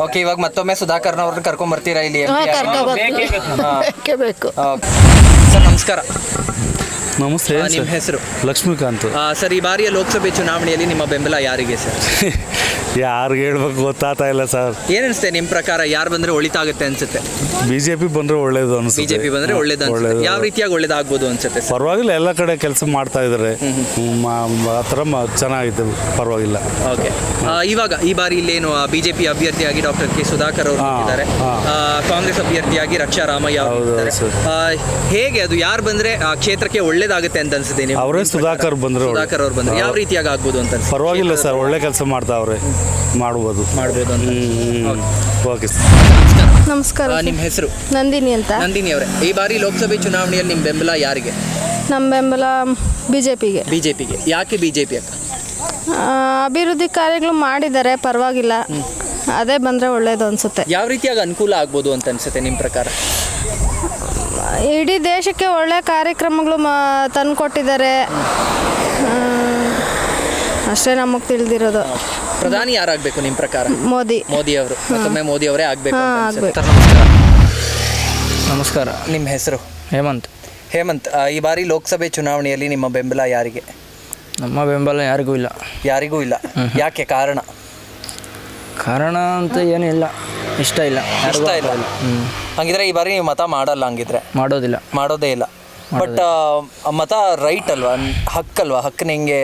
ಓಕೆ ಇವಾಗ ಮತ್ತೊಮ್ಮೆ ಸುಧಾಕರ್ನವ್ರನ್ನ ಕರ್ಕೊಂಡ್ ಬರ್ತೀರಾ ಇಲ್ಲಿ ಹಾಂ ಬೇಕು ಓಕೆ. ಸರ್ ನಮಸ್ಕಾರ. ನಮಸ್ತೆ ನಿಮ್ಮ ಹೆಸರು? ಲಕ್ಷ್ಮೀಕಾಂತ್. ಸರ್ ಈ ಬಾರಿಯ ಲೋಕಸಭೆ ಚುನಾವಣೆಯಲ್ಲಿ ನಿಮ್ಮ ಬೆಂಬಲ ಯಾರಿಗೆ ಸರ್? ಯಾರಿಗೆ ಹೇಳ್ಬೇಕು ಗೊತ್ತಾಗ್ತಾ ಇಲ್ಲ ಸರ್. ಏನ್ ಅನ್ಸುತ್ತೆ ನಿಮ್ಮ ಪ್ರಕಾರ ಯಾರು ಬಂದ್ರೆ ಒಳಿತಾಗುತ್ತೆ ಅನ್ಸುತ್ತೆ? ಬಿ ಜೆ ಪಿ ಬಂದರೆ ಒಳ್ಳೇದು ಅನಿಸುತ್ತೆ. ಬಿಜೆಪಿ ಬಂದ್ರೆ ಒಳ್ಳೇದು ಅನ್ಸುತ್ತೆ. ಯಾವ ರೀತಿಯಾಗಿ ಒಳ್ಳೇದಾಗ್ಬೋದು ಅನ್ಸುತ್ತೆ ಸರ್? ಪರವಾಗಿಲ್ಲ ಎಲ್ಲ ಕಡೆ ಕೆಲಸ ಮಾಡ್ತಾ ಇದ್ದಾರೆ ಆ ಥರ ಮ- ಚೆನ್ನಾಗಿದೆ ಪರವಾಗಿಲ್ಲ. ಓಕೆ. ಇವಾಗ ಈ ಬಾರಿ ಇಲ್ಲೇನು ಬಿಜೆಪಿ ಅಭ್ಯರ್ಥಿಯಾಗಿ ಡಾಕ್ಟರ್ ಕೆ. ಸುಧಾಕರ್ ಅವರು ಇದ್ದಾರೆ. ಕಾಂಗ್ರೆಸ್ ಅಭ್ಯರ್ಥಿಯಾಗಿ ರಕ್ಷಾ ರಾಮಯ್ಯ ಅವರು. ಹೇಗೆ ಅದು ಯಾರು ಬಂದ್ರೆ ಆ ಕ್ಷೇತ್ರಕ್ಕೆ ಒಳ್ಳೇದಾಗುತ್ತೆ ಅಂತ ಅನ್ಸುತ್ತೆ ನೀವು. ಅವರೇ ಸುಧಾಕರ್ ಬಂದ್ರು ಒಳ್ಳೆ- ಸುಧಾಕರ್ ಅವ್ರು ಬಂದ್ರೆ. ಯಾವ ರೀತಿಯಾಗಿ ಆಗ್ಬೋದು ಅಂತ ಅನ್ಸುತ್ತೆ? ಪರವಾಗಿಲ್ಲ ಸರ್ ಒಳ್ಳೆ ಕೆಲಸ ಮಾಡ್ತಾವ್ರೆ ಮಾಡ್ಬೋದು. ಮಾಡ್ಬೋದು ಅಂತ ಓಕೆ. ನಮಸ್ಕಾರ ಆ, ನಿಮ್ಮ ಹೆಸರು? ನಂದಿನಿ ಅಂತ. ನಂದಿನಿ ಅವರೇ. ಈ ಬಾರಿ ಲೋಕಸಭೆ ಚುನಾವಣೆಯಲ್ಲಿ ನಿಮ್ಮ ಬೆಂಬಲ ಯಾರಿಗೆ? ನಮ್ಮ ಬೆಂಬಲ ಬಿ ಜೆ ಪಿಗೆ ಬಿಜೆಪಿಗೆ. ಯಾಕೆ ಬಿಜೆಪಿ ಅಕ್ಕ? ಅಭಿವೃದ್ಧಿ ಕಾರ್ಯಗಳು ಮಾಡಿದ್ದಾರೆ ಪರವಾಗಿಲ್ಲ. ಅದೇ ಬಂದರೆ ಒಳ್ಳೇದು ಅನ್ಸುತ್ತೆ. ಯಾವ ರೀತಿಯಾಗಿ ಅನುಕೂಲ ಆಗ್ಬೋದು ಅಂತ ಅನ್ಸುತ್ತೆ ನಿಮ್ಮ ಪ್ರಕಾರ? ಇಡೀ ದೇಶಕ್ಕೆ ಒಳ್ಳೆ ಕಾರ್ಯಕ್ರಮಗಳು ಮಾ ತಂದು ಕೊಟ್ಟಿದ್ದಾರೆ ಅಷ್ಟೇ ನಮಗೆ ತಿಳಿದಿರೋದು. ಪ್ರಧಾನಿ ಯಾರಾಗಬೇಕು ನಿಮ್ಮ ಪ್ರಕಾರ? ಮೋದಿ. ಮೋದಿ ಅವರು. ಮತ್ತೊಮ್ಮೆ ಮೋದಿ ಅವರೇ ಆಗಬೇಕು. ನಮಸ್ಕಾರ. ನಮಸ್ಕಾರ. ನಿಮ್ಮ ಹೆಸರು? ಹೇಮಂತ್. ಹೇಮಂತ್ ಆ, ಈ ಬಾರಿ ಲೋಕಸಭೆ ಚುನಾವಣೆಯಲ್ಲಿ ನಿಮ್ಮ ಬೆಂಬಲ ಯಾರಿಗೆ? ನಮ್ಮ ಬೆಂಬಲ ಯಾರಿಗೂ ಇಲ್ಲ. ಯಾರಿಗೂ ಇಲ್ಲ. ಯಾಕೆ ಕಾರಣ? ಕಾರಣ ಅಂತ ಏನಿಲ್ಲ. ಇಷ್ಟ ಇಲ್ಲ. ಇಷ್ಟ ಇಲ್ಲ. ಹಂಗಿದ್ರೆ ಈ ಬಾರಿ ನೀವು ಮತ ಮಾಡಲ್ಲ ಹಂಗಿದ್ರೆ. ಮಾಡೋದಿಲ್ಲ. ಮಾಡೋದೇ ಇಲ್ಲ. ಬಟ್ ಮತ ರೈಟ್ ಅಲ್ವಾ? ಹಕ್ಕಲ್ವಾ? ಹಕ್ಕನ್ನ ಹೆಂಗೆ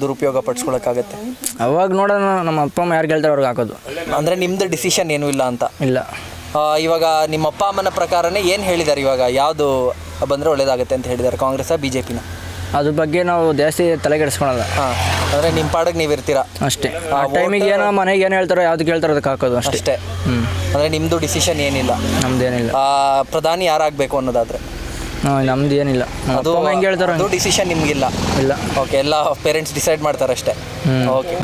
ದುರುಪಯೋಗ ಪಡಿಸ್ಕೊಳಕ್ಕಾಗತ್ತೆ? ಅವಾಗ ನೋಡೋಣ ನಮ್ಮ ಅಪ್ಪ ಅಮ್ಮ ಯಾರು ಕೇಳ್ತಾರೆ ಅವ್ರಿಗೆ ಹಾಕೋದು. ಅಂದ್ರೆ ನಿಮ್ದು ಡಿಸಿಷನ್ ಏನೂ ಇಲ್ಲ ಅಂತ? ಇಲ್ಲ. ಇವಾಗ ನಿಮ್ಮ ಅಪ್ಪ ಅಮ್ಮನ ಪ್ರಕಾರನೇ ಏನು ಹೇಳಿದ್ದಾರೆ ಇವಾಗ? ಯಾವುದು ಬಂದರೆ ಒಳ್ಳೇದಾಗುತ್ತೆ ಅಂತ ಹೇಳಿದ್ದಾರೆ ಕಾಂಗ್ರೆಸ್ ಬಿ ಜೆ ಪಿನ ಅದ್ರ ಬಗ್ಗೆ ನಾವು ಜಾಸ್ತಿ ತಲೆಗೆಡಿಸ್ಕೊಳಲ್ಲ ಹಾಂ ಅಂದರೆ ನಿಮ್ಮ ಪಾಡಕ್ಕೆ ನೀವು ಇರ್ತೀರಾ? ಅಷ್ಟೇ. ಆ ಟೈಮಿಗೆ ಏನೋ ಮನೆಗೆ ಏನು ಹೇಳ್ತಾರೋ ಯಾವ್ದು ಕೇಳ್ತಾರೋ ಅದಕ್ಕೆ ಹಾಕೋದು ಅಷ್ಟೇ. ಅಷ್ಟೇ. ಹ್ಞೂ ಅಂದರೆ ನಿಮ್ಮದು ಡಿಸಿಷನ್ ಏನಿಲ್ಲ. ನಮ್ದೇನಿಲ್ಲ ಆ, ಪ್ರಧಾನಿ ಯಾರಾಗಬೇಕು ಅನ್ನೋದಾದ್ರೆ? ಹಾಂ ನಮ್ದು ಏನಿಲ್ಲ. ಅದು ಹೆಂಗೆ ಹೇಳ್ತಾರೋ ಅದು ಹಂಗೆ. ಡಿಸಿಷನ್ ನಿಮಗಿಲ್ಲ. ಇಲ್ಲ. ಓಕೆ ಎಲ್ಲ ಪೇರೆಂಟ್ಸ್ ಡಿಸೈಡ್ ಮಾಡ್ತಾರೆ ಅಷ್ಟೇ. ಹ್ಮ್. ಓಕೆ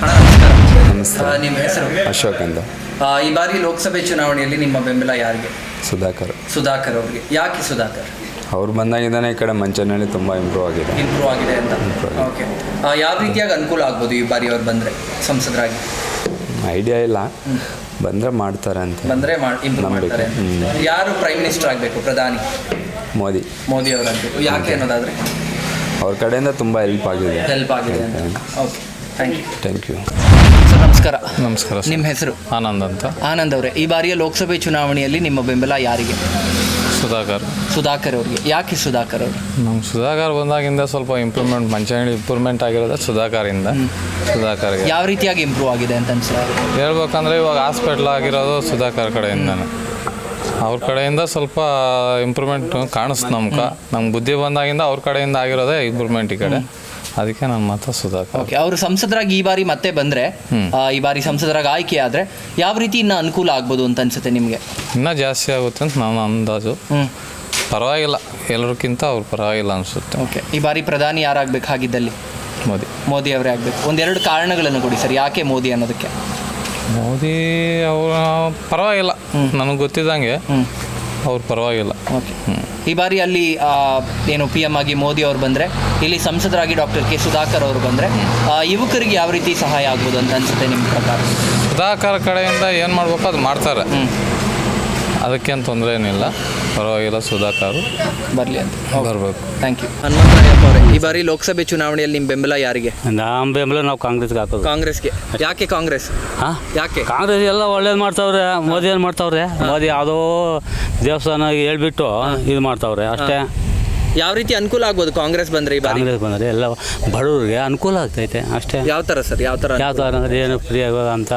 ನಮಸ್ಕಾರ ನಿಮ್ಮ ಹೆಸರು? ಅಶೋಕ್ ಅಂತ. ಆ, ಈ ಬಾರಿ ಲೋಕಸಭೆ ಚುನಾವಣೆಯಲ್ಲಿ ನಿಮ್ಮ ಬೆಂಬಲ ಯಾರಿಗೆ? ಸುಧಾಕರ್. ಸುಧಾಕರ್ ಅವರಿಗೆ. ಯಾಕೆ ಸುಧಾಕರ್? ಅವ್ರು ಬಂದಾಗಿದ್ದಾನೆ ಈ ಕಡೆ ಮಂಚನಹಳ್ಳಿ ತುಂಬ ಇಂಪ್ರೂವ್ ಆಗಿದೆ. ಇಂಪ್ರೂವ್ ಆಗಿದೆ ಅಂತ. ಓಕೆ ಯಾವ ರೀತಿಯಾಗಿ ಅನುಕೂಲ ಆಗ್ಬೋದು ಈ ಬಾರಿ ಅವ್ರು ಬಂದರೆ ಸಂಸದರಾಗಿ? ಐಡಿಯಾ ಇಲ್ಲ. ಬಂದರೆ ಮಾಡ್ತಾರೆ ಅಂತ ಬಂದರೆ ಇಂಪ್ರೂವ್. ಮಾಡ್ತಾರೆ ಯಾರು ಪ್ರೈಮ್ ಮಿನಿಸ್ಟರ್ ಆಗಬೇಕು ಪ್ರಧಾನಿ? ಮೋದಿ. ಮೋದಿ ಅವರಂತೆ. ಯಾಕೆ ಅನ್ನೋದಾದರೆ? ಅವ್ರ ಕಡೆಯಿಂದ ತುಂಬ ಹೆಲ್ಪ್ ಆಗಿದೆ. ಹೆಲ್ಪ್ ಆಗಿದೆ ಅಂತ. Okay thank you thank you sir ನಮಸ್ಕಾರ. ನಮಸ್ಕಾರ ನಿಮ್ಮ ಹೆಸರು? ಆನಂದ್ ಅಂತ. ಆನಂದ್ ಅವರೇ ಈ ಬಾರಿಯ ಲೋಕಸಭೆ ಚುನಾವಣೆಯಲ್ಲಿ ನಿಮ್ಮ ಬೆಂಬಲ ಯಾರಿಗೆ? ಸುಧಾಕರ್. ಸುಧಾಕರ್ ಅವರಿಗೆ. ಯಾಕೆ ಸುಧಾಕರ್ ಅವರು? ನಮ್ಮ ಸುಧಾಕರ್ ಬಂದಾಗಿಂದ ಸ್ವಲ್ಪ ಇಂಪ್ರೂವ್ಮೆಂಟ್ ಮಂಚನಹಳ್ಳಿ ಇಂಪ್ರೂವ್ಮೆಂಟ್ ಆಗಿರೋದು ಸುಧಾಕರಿಂದ. ಸುಧಾಕರ್ ಯಾವ ರೀತಿಯಾಗಿ ಇಂಪ್ರೂವ್ ಆಗಿದೆ ಅಂತ ಅನ್ಸುತ್ತೆ? ಹೇಳ್ಬೇಕಂದ್ರೆ ಇವಾಗ ಹಾಸ್ಪಿಟ್ಲ್ ಆಗಿರೋದು ಸುಧಾಕರ್ ಕಡೆಯಿಂದ ಅವ್ರ ಕಡೆಯಿಂದ ಸ್ವಲ್ಪ ಇಂಪ್ರೂವ್ಮೆಂಟ್ ಕಾಣಿಸ್ತು ನಮ್ಗೆ. ನಮ್ಗೆ ಬುದ್ಧಿ ಬಂದಾಗಿಂದ ಅವ್ರ ಕಡೆಯಿಂದ ಆಗಿರೋದೇ ಇಂಪ್ರೂವ್ಮೆಂಟ್ ಈ ಕಡೆ. ಅದಕ್ಕೆ ನನ್ನ ಮತ ಸುಧಾಕರ್. ಓಕೆ ಅವರು ಸಂಸದರಾಗಿ ಈ ಬಾರಿ ಮತ್ತೆ ಬಂದರೆ ಈ ಬಾರಿ ಸಂಸದರಾಗಿ ಆಯ್ಕೆ ಆದರೆ ಯಾವ ರೀತಿ ಇನ್ನೂ ಅನುಕೂಲ ಆಗ್ಬೋದು ಅಂತ ಅನ್ಸುತ್ತೆ ನಿಮಗೆ? ಇನ್ನೂ ಜಾಸ್ತಿ ಆಗುತ್ತೆ ಅಂತ ನನ್ನ ಅಂದಾಜು. ಪರವಾಗಿಲ್ಲ ಎಲ್ಲರಿಗಿಂತ ಅವ್ರು ಪರವಾಗಿಲ್ಲ ಅನಿಸುತ್ತೆ. ಓಕೆ ಈ ಬಾರಿ ಪ್ರಧಾನಿ ಯಾರಾಗಬೇಕಾಗಿದ್ದಲ್ಲಿ ಮೋದಿ. ಮೋದಿ ಅವರೇ ಆಗಬೇಕು. ಒಂದೆರಡು ಕಾರಣಗಳನ್ನು ಕೊಡಿ ಸರ್ ಯಾಕೆ ಮೋದಿ ಅನ್ನೋದಕ್ಕೆ? ಮೋದಿ ಅವರು ಪರವಾಗಿಲ್ಲ. ನನಗೆ ಗೊತ್ತಿದ್ದಂಗೆ ಅವ್ರು ಪರವಾಗಿಲ್ಲ. ಓಕೆ ಈ ಬಾರಿ ಅಲ್ಲಿ ಆ, ಏನು ಪಿ ಎಂ ಆಗಿ ಮೋದಿ ಅವರು ಬಂದರೆ ಇಲ್ಲಿ ಸಂಸದರಾಗಿ ಡಾಕ್ಟರ್ ಕೆ ಸುಧಾಕರ್ ಅವರು ಬಂದರೆ ಯುವಕರಿಗೆ ಯಾವ ರೀತಿ ಸಹಾಯ ಆಗ್ಬೋದು ಅಂತ ಅನ್ಸುತ್ತೆ ನಿಮ್ಮ ಪ್ರಕಾರ? ಸುಧಾಕರ್ ಕಡೆಯಿಂದ ಏನು ಮಾಡ್ಬೇಕು ಅದು ಮಾಡ್ತಾರೆ. ಅದಕ್ಕೇನು ತೊಂದರೆ ಏನಿಲ್ಲ. ಪರವಾಗಿಲ್ಲ ಸುಧಾಕರ್. ಬರಲಿ ಅಂತ. ಬರಬೇಕು. ಥ್ಯಾಂಕ್ ಯು ಹನುಮಂತರಾಯಪ್ಪ ಅವರೇ ಈ ಬಾರಿ ಲೋಕಸಭೆ ಚುನಾವಣೆಯಲ್ಲಿ ನಿಮ್ಮ ಬೆಂಬಲ ಯಾರಿಗೆ? ನಮ್ಮ ಬೆಂಬಲ ನಾವು ಕಾಂಗ್ರೆಸ್ಗೆ ಹಾಕೋದು. ಕಾಂಗ್ರೆಸ್ಗೆ. ಯಾಕೆ ಕಾಂಗ್ರೆಸ್? ಯಾಕೆ? ಕಾಂಗ್ರೆಸ್ ಎಲ್ಲ ಒಳ್ಳೇದು ಮಾಡ್ತಾವ್ರೆ ಮೋದಿ ಏನು ಮಾಡ್ತಾವ್ರೆ? ಮೋದಿ ಯಾವುದೋ ದೇವಸ್ಥಾನ ಹೇಳ್ಬಿಟ್ಟು ಇದು ಮಾಡ್ತಾವ್ರೆ ಅಷ್ಟೇ. ಯಾವ ರೀತಿ ಅನುಕೂಲ ಆಗ್ಬೋದು ಕಾಂಗ್ರೆಸ್ ಬಂದ್ರೆ ಈ ಬಾರಿ? ಕಾಂಗ್ರೆಸ್ ಬಂದರೆ ಎಲ್ಲ ಬಡವ್ರಿಗೆ ಅನುಕೂಲ ಆಗ್ತೈತೆ ಅಷ್ಟೇ. ಯಾವ ಥರ ಸರ್ ಯಾವ ಥರ ಯಾವ ಥರ ಅಂದರೆ ಏನು ಫ್ರೀ ಆಗೋದು ಅಂತ.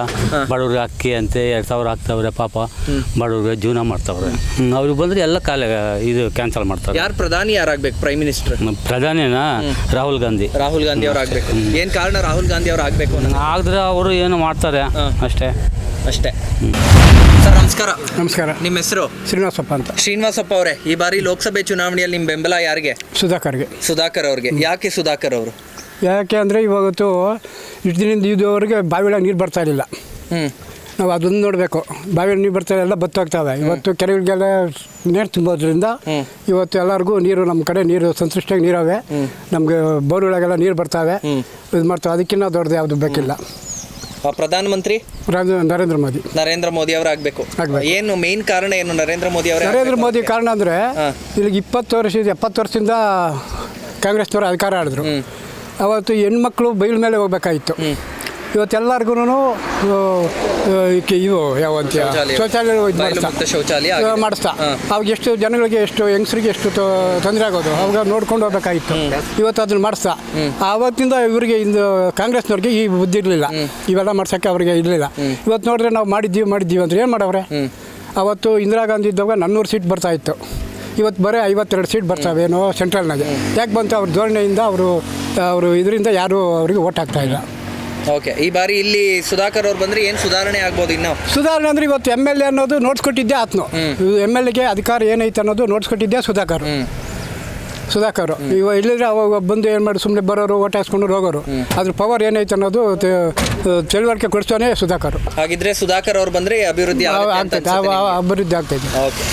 ಬಡವ್ರಿಗೆ ಅಕ್ಕಿ ಅಂತೆ ಎರಡು ಸಾವಿರ ಹಾಕ್ತಾವ್ರೆ ಪಾಪ. ಬಡವ್ರಿಗೆ ಜೀವನ ಮಾಡ್ತಾವ್ರೆ. ಹ್ಮ್, ಅವ್ರಿಗೆ ಬಂದರೆ ಎಲ್ಲ ಕಾಲ ಇದು ಕ್ಯಾನ್ಸಲ್ ಮಾಡ್ತಾರೆ. ಯಾರು ಪ್ರಧಾನಿ ಯಾರಾಗ್ಬೇಕು ಪ್ರೈಮ್ ಮಿನಿಸ್ಟರ್ ಪ್ರಧಾನಿನ? ರಾಹುಲ್ ಗಾಂಧಿ. ರಾಹುಲ್ ಗಾಂಧಿ ಅವ್ರು ಆಗ್ಬೇಕು. ಏನ್ ಕಾರಣ ರಾಹುಲ್ ಗಾಂಧಿ ಅವ್ರು ಆಗ್ಬೇಕು ಅನ್ನೋದು? ಆಗಿದ್ರೆ ಅವರು ಏನು ಮಾಡ್ತಾರೆ ಅಷ್ಟೇ. ಅಷ್ಟೇ. ನಮಸ್ಕಾರ. ನಮಸ್ಕಾರ. ನಿಮ್ಮ ಹೆಸರು? ಶ್ರೀನಿವಾಸಪ್ಪ ಅಂತ. ಶ್ರೀನಿವಾಸಪ್ಪ ಅವರೇ ಈ ಬಾರಿ ಲೋಕಸಭೆ ಚುನಾವಣೆಯಲ್ಲಿ ನಿಮ್ಮ ಬೆಂಬಲ ಯಾರಿಗೆ? ಸುಧಾಕರ್ಗೆ. ಸುಧಾಕರ್ ಅವ್ರಿಗೆ. ಯಾಕೆ ಸುಧಾಕರ್ ಅವರು? ಯಾಕೆ ಅಂದರೆ ಇವಾಗತ್ತು ಇಷ್ಟು ದಿನದಿಂದ ಇದುವರೆಗೆ ಬಾವಿಗಳ ನೀರು ಬರ್ತಾ ಇರಲಿಲ್ಲ. ನಾವು ಅದನ್ನು ನೋಡಬೇಕು. ಬಾವಿಳ ನೀರು ಬರ್ತಾ ಎಲ್ಲ ಬತ್ತೋಗ್ತವೆ ಇವತ್ತು ಕೆರೆಗಳಿಗೆಲ್ಲ ನೀರು ತುಂಬೋದ್ರಿಂದ ಇವತ್ತು ಎಲ್ಲರಿಗೂ ನೀರು ನಮ್ಮ ಕಡೆ ನೀರು ಸಂತೃಷ್ಟಿಯಾಗಿ ನೀರವೆ. ನಮಗೆ ಬೋರ್ಗಳಿಗೆಲ್ಲ ನೀರು ಬರ್ತಾವೆ ಇದು. ಮಾಡ್ತಾವೆ ಅದಕ್ಕಿಂತ ದೊಡ್ಡದು ಯಾವುದು ಬೇಕಿಲ್ಲ. ಪ್ರಧಾನಮಂತ್ರಿ ರಾಜ- ನರೇಂದ್ರ ಮೋದಿ. ನರೇಂದ್ರ ಮೋದಿ ಅವರ ಆಗ್ಬೇಕು. ಏನು ಮೇನ್ ಕಾರಣ ಏನು ನರೇಂದ್ರ ಮೋದಿ ಅವರ ನರೇಂದ್ರ ಮೋದಿ ಕಾರಣ ಅಂದರೆ ಇಲ್ಲಿಗೆ ಇಪ್ಪತ್ತು ವರ್ಷ ಎಪ್ಪತ್ತು ವರ್ಷದಿಂದ ಕಾಂಗ್ರೆಸ್ನವರು ಅಧಿಕಾರ ಆಡಿದ್ರು. ಅವತ್ತು ಹೆಣ್ಮಕ್ಳು ಬೈಲ್ ಮೇಲೆ ಹೋಗ್ಬೇಕಾಗಿತ್ತು. ಇವತ್ತೆಲ್ಲರಿಗೂ ಇದು ಯಾವ ಅಂತ ಶೌಚಾಲಯ. ಶೌಚಾಲಯ ಇದು ಮಾಡಿಸ್ತಾ. ಶೌಚಾಲಯ ಅವಾಗ ಎಷ್ಟು ಜನಗಳಿಗೆ ಎಷ್ಟು ಹೆಂಗಸರಿಗೆ ಎಷ್ಟು ತೊಂದರೆ ಆಗೋದು ಅವಾಗ ನೋಡ್ಕೊಂಡು ಹೋಗ್ಬೇಕಾಗಿತ್ತು. ಇವತ್ತು ಅದನ್ನ ಮಾಡಿಸ್ತಾ. ಆವತ್ತಿಂದ ಇವರಿಗೆ ಇಂದು ಕಾಂಗ್ರೆಸ್ನವ್ರಿಗೆ ಈ ಬುದ್ಧಿ ಇರಲಿಲ್ಲ. ಇವೆಲ್ಲ ಮಾಡ್ಸೋಕ್ಕೆ ಅವ್ರಿಗೆ ಇರಲಿಲ್ಲ. ಇವತ್ತು ನೋಡಿದ್ರೆ ನಾವು ಮಾಡಿದ್ದೀವಿ ಮಾಡಿದ್ದೀವಿ ಅಂದ್ರೆ ಏನು ಮಾಡವ್ರೆ? ಅವತ್ತು ಇಂದಿರಾ ಗಾಂಧಿ ಇದ್ದಾಗ ನಾನ್ನೂರು ಸೀಟ್ ಬರ್ತಾ ಇತ್ತು. ಇವತ್ತು ಬರೀ ಐವತ್ತೆರಡು ಸೀಟ್ ಬರ್ತಾವೇನೋ ಸೆಂಟ್ರಲ್ನಾಗೆ ಯಾಕೆ ಬಂತು ಅವ್ರ ಧೋರಣೆಯಿಂದ ಅವರು ಅವರು ಇದರಿಂದ ಯಾರೂ ಅವರಿಗೆ ಓಟ್ ಇಲ್ಲ. ಓಕೆ ಈ ಬಾರಿ ಇಲ್ಲಿ ಸುಧಾಕರ್ ಅವ್ರು ಬಂದ್ರೆ ಏನು ಸುಧಾರಣೆ ಆಗ್ಬೋದು ಇನ್ನು? ಸುಧಾರಣೆ ಅಂದ್ರೆ ಇವತ್ತು ಎಂ ಎಲ್ ಎ ಅನ್ನೋದು ನೋಟ್ಸ್ ಕೊಟ್ಟಿದ್ದೆ ಆತ್ನು ಎಂ ಎಲ್ ಎಗೆ ಅಧಿಕಾರ ಏನೈತೆ ಅನ್ನೋದು ನೋಟ್ಸ್ ಕೊಟ್ಟಿದ್ದೆ ಸುಧಾಕರ್. ಸುಧಾಕರ್. ಇವ ಇಲ್ಲಿದ್ರೆ ಅವಾಗ ಬಂದು ಏನು ಮಾಡಿ ಸುಮ್ಮನೆ ಬರೋರು ಓಟ್ ಹಾಕ್ಸ್ಕೊಂಡು ಹೋಗೋರು. ಅದ್ರ ಪವರ್ ಏನೈತೆ ಅನ್ನೋದು ತಿಳುವಳಿಕೆ ಕೊಡ್ಸೋನೆ ಸುಧಾಕರ್. ಹಾಗಿದ್ರೆ ಸುಧಾಕರ್ ಅವ್ರು ಬಂದ್ರೆ ಅಭಿವೃದ್ಧಿ ಆಗುತ್ತೆ. ಅಭಿವೃದ್ಧಿ ಆಗ್ತೈತೆ. ಓಕೆ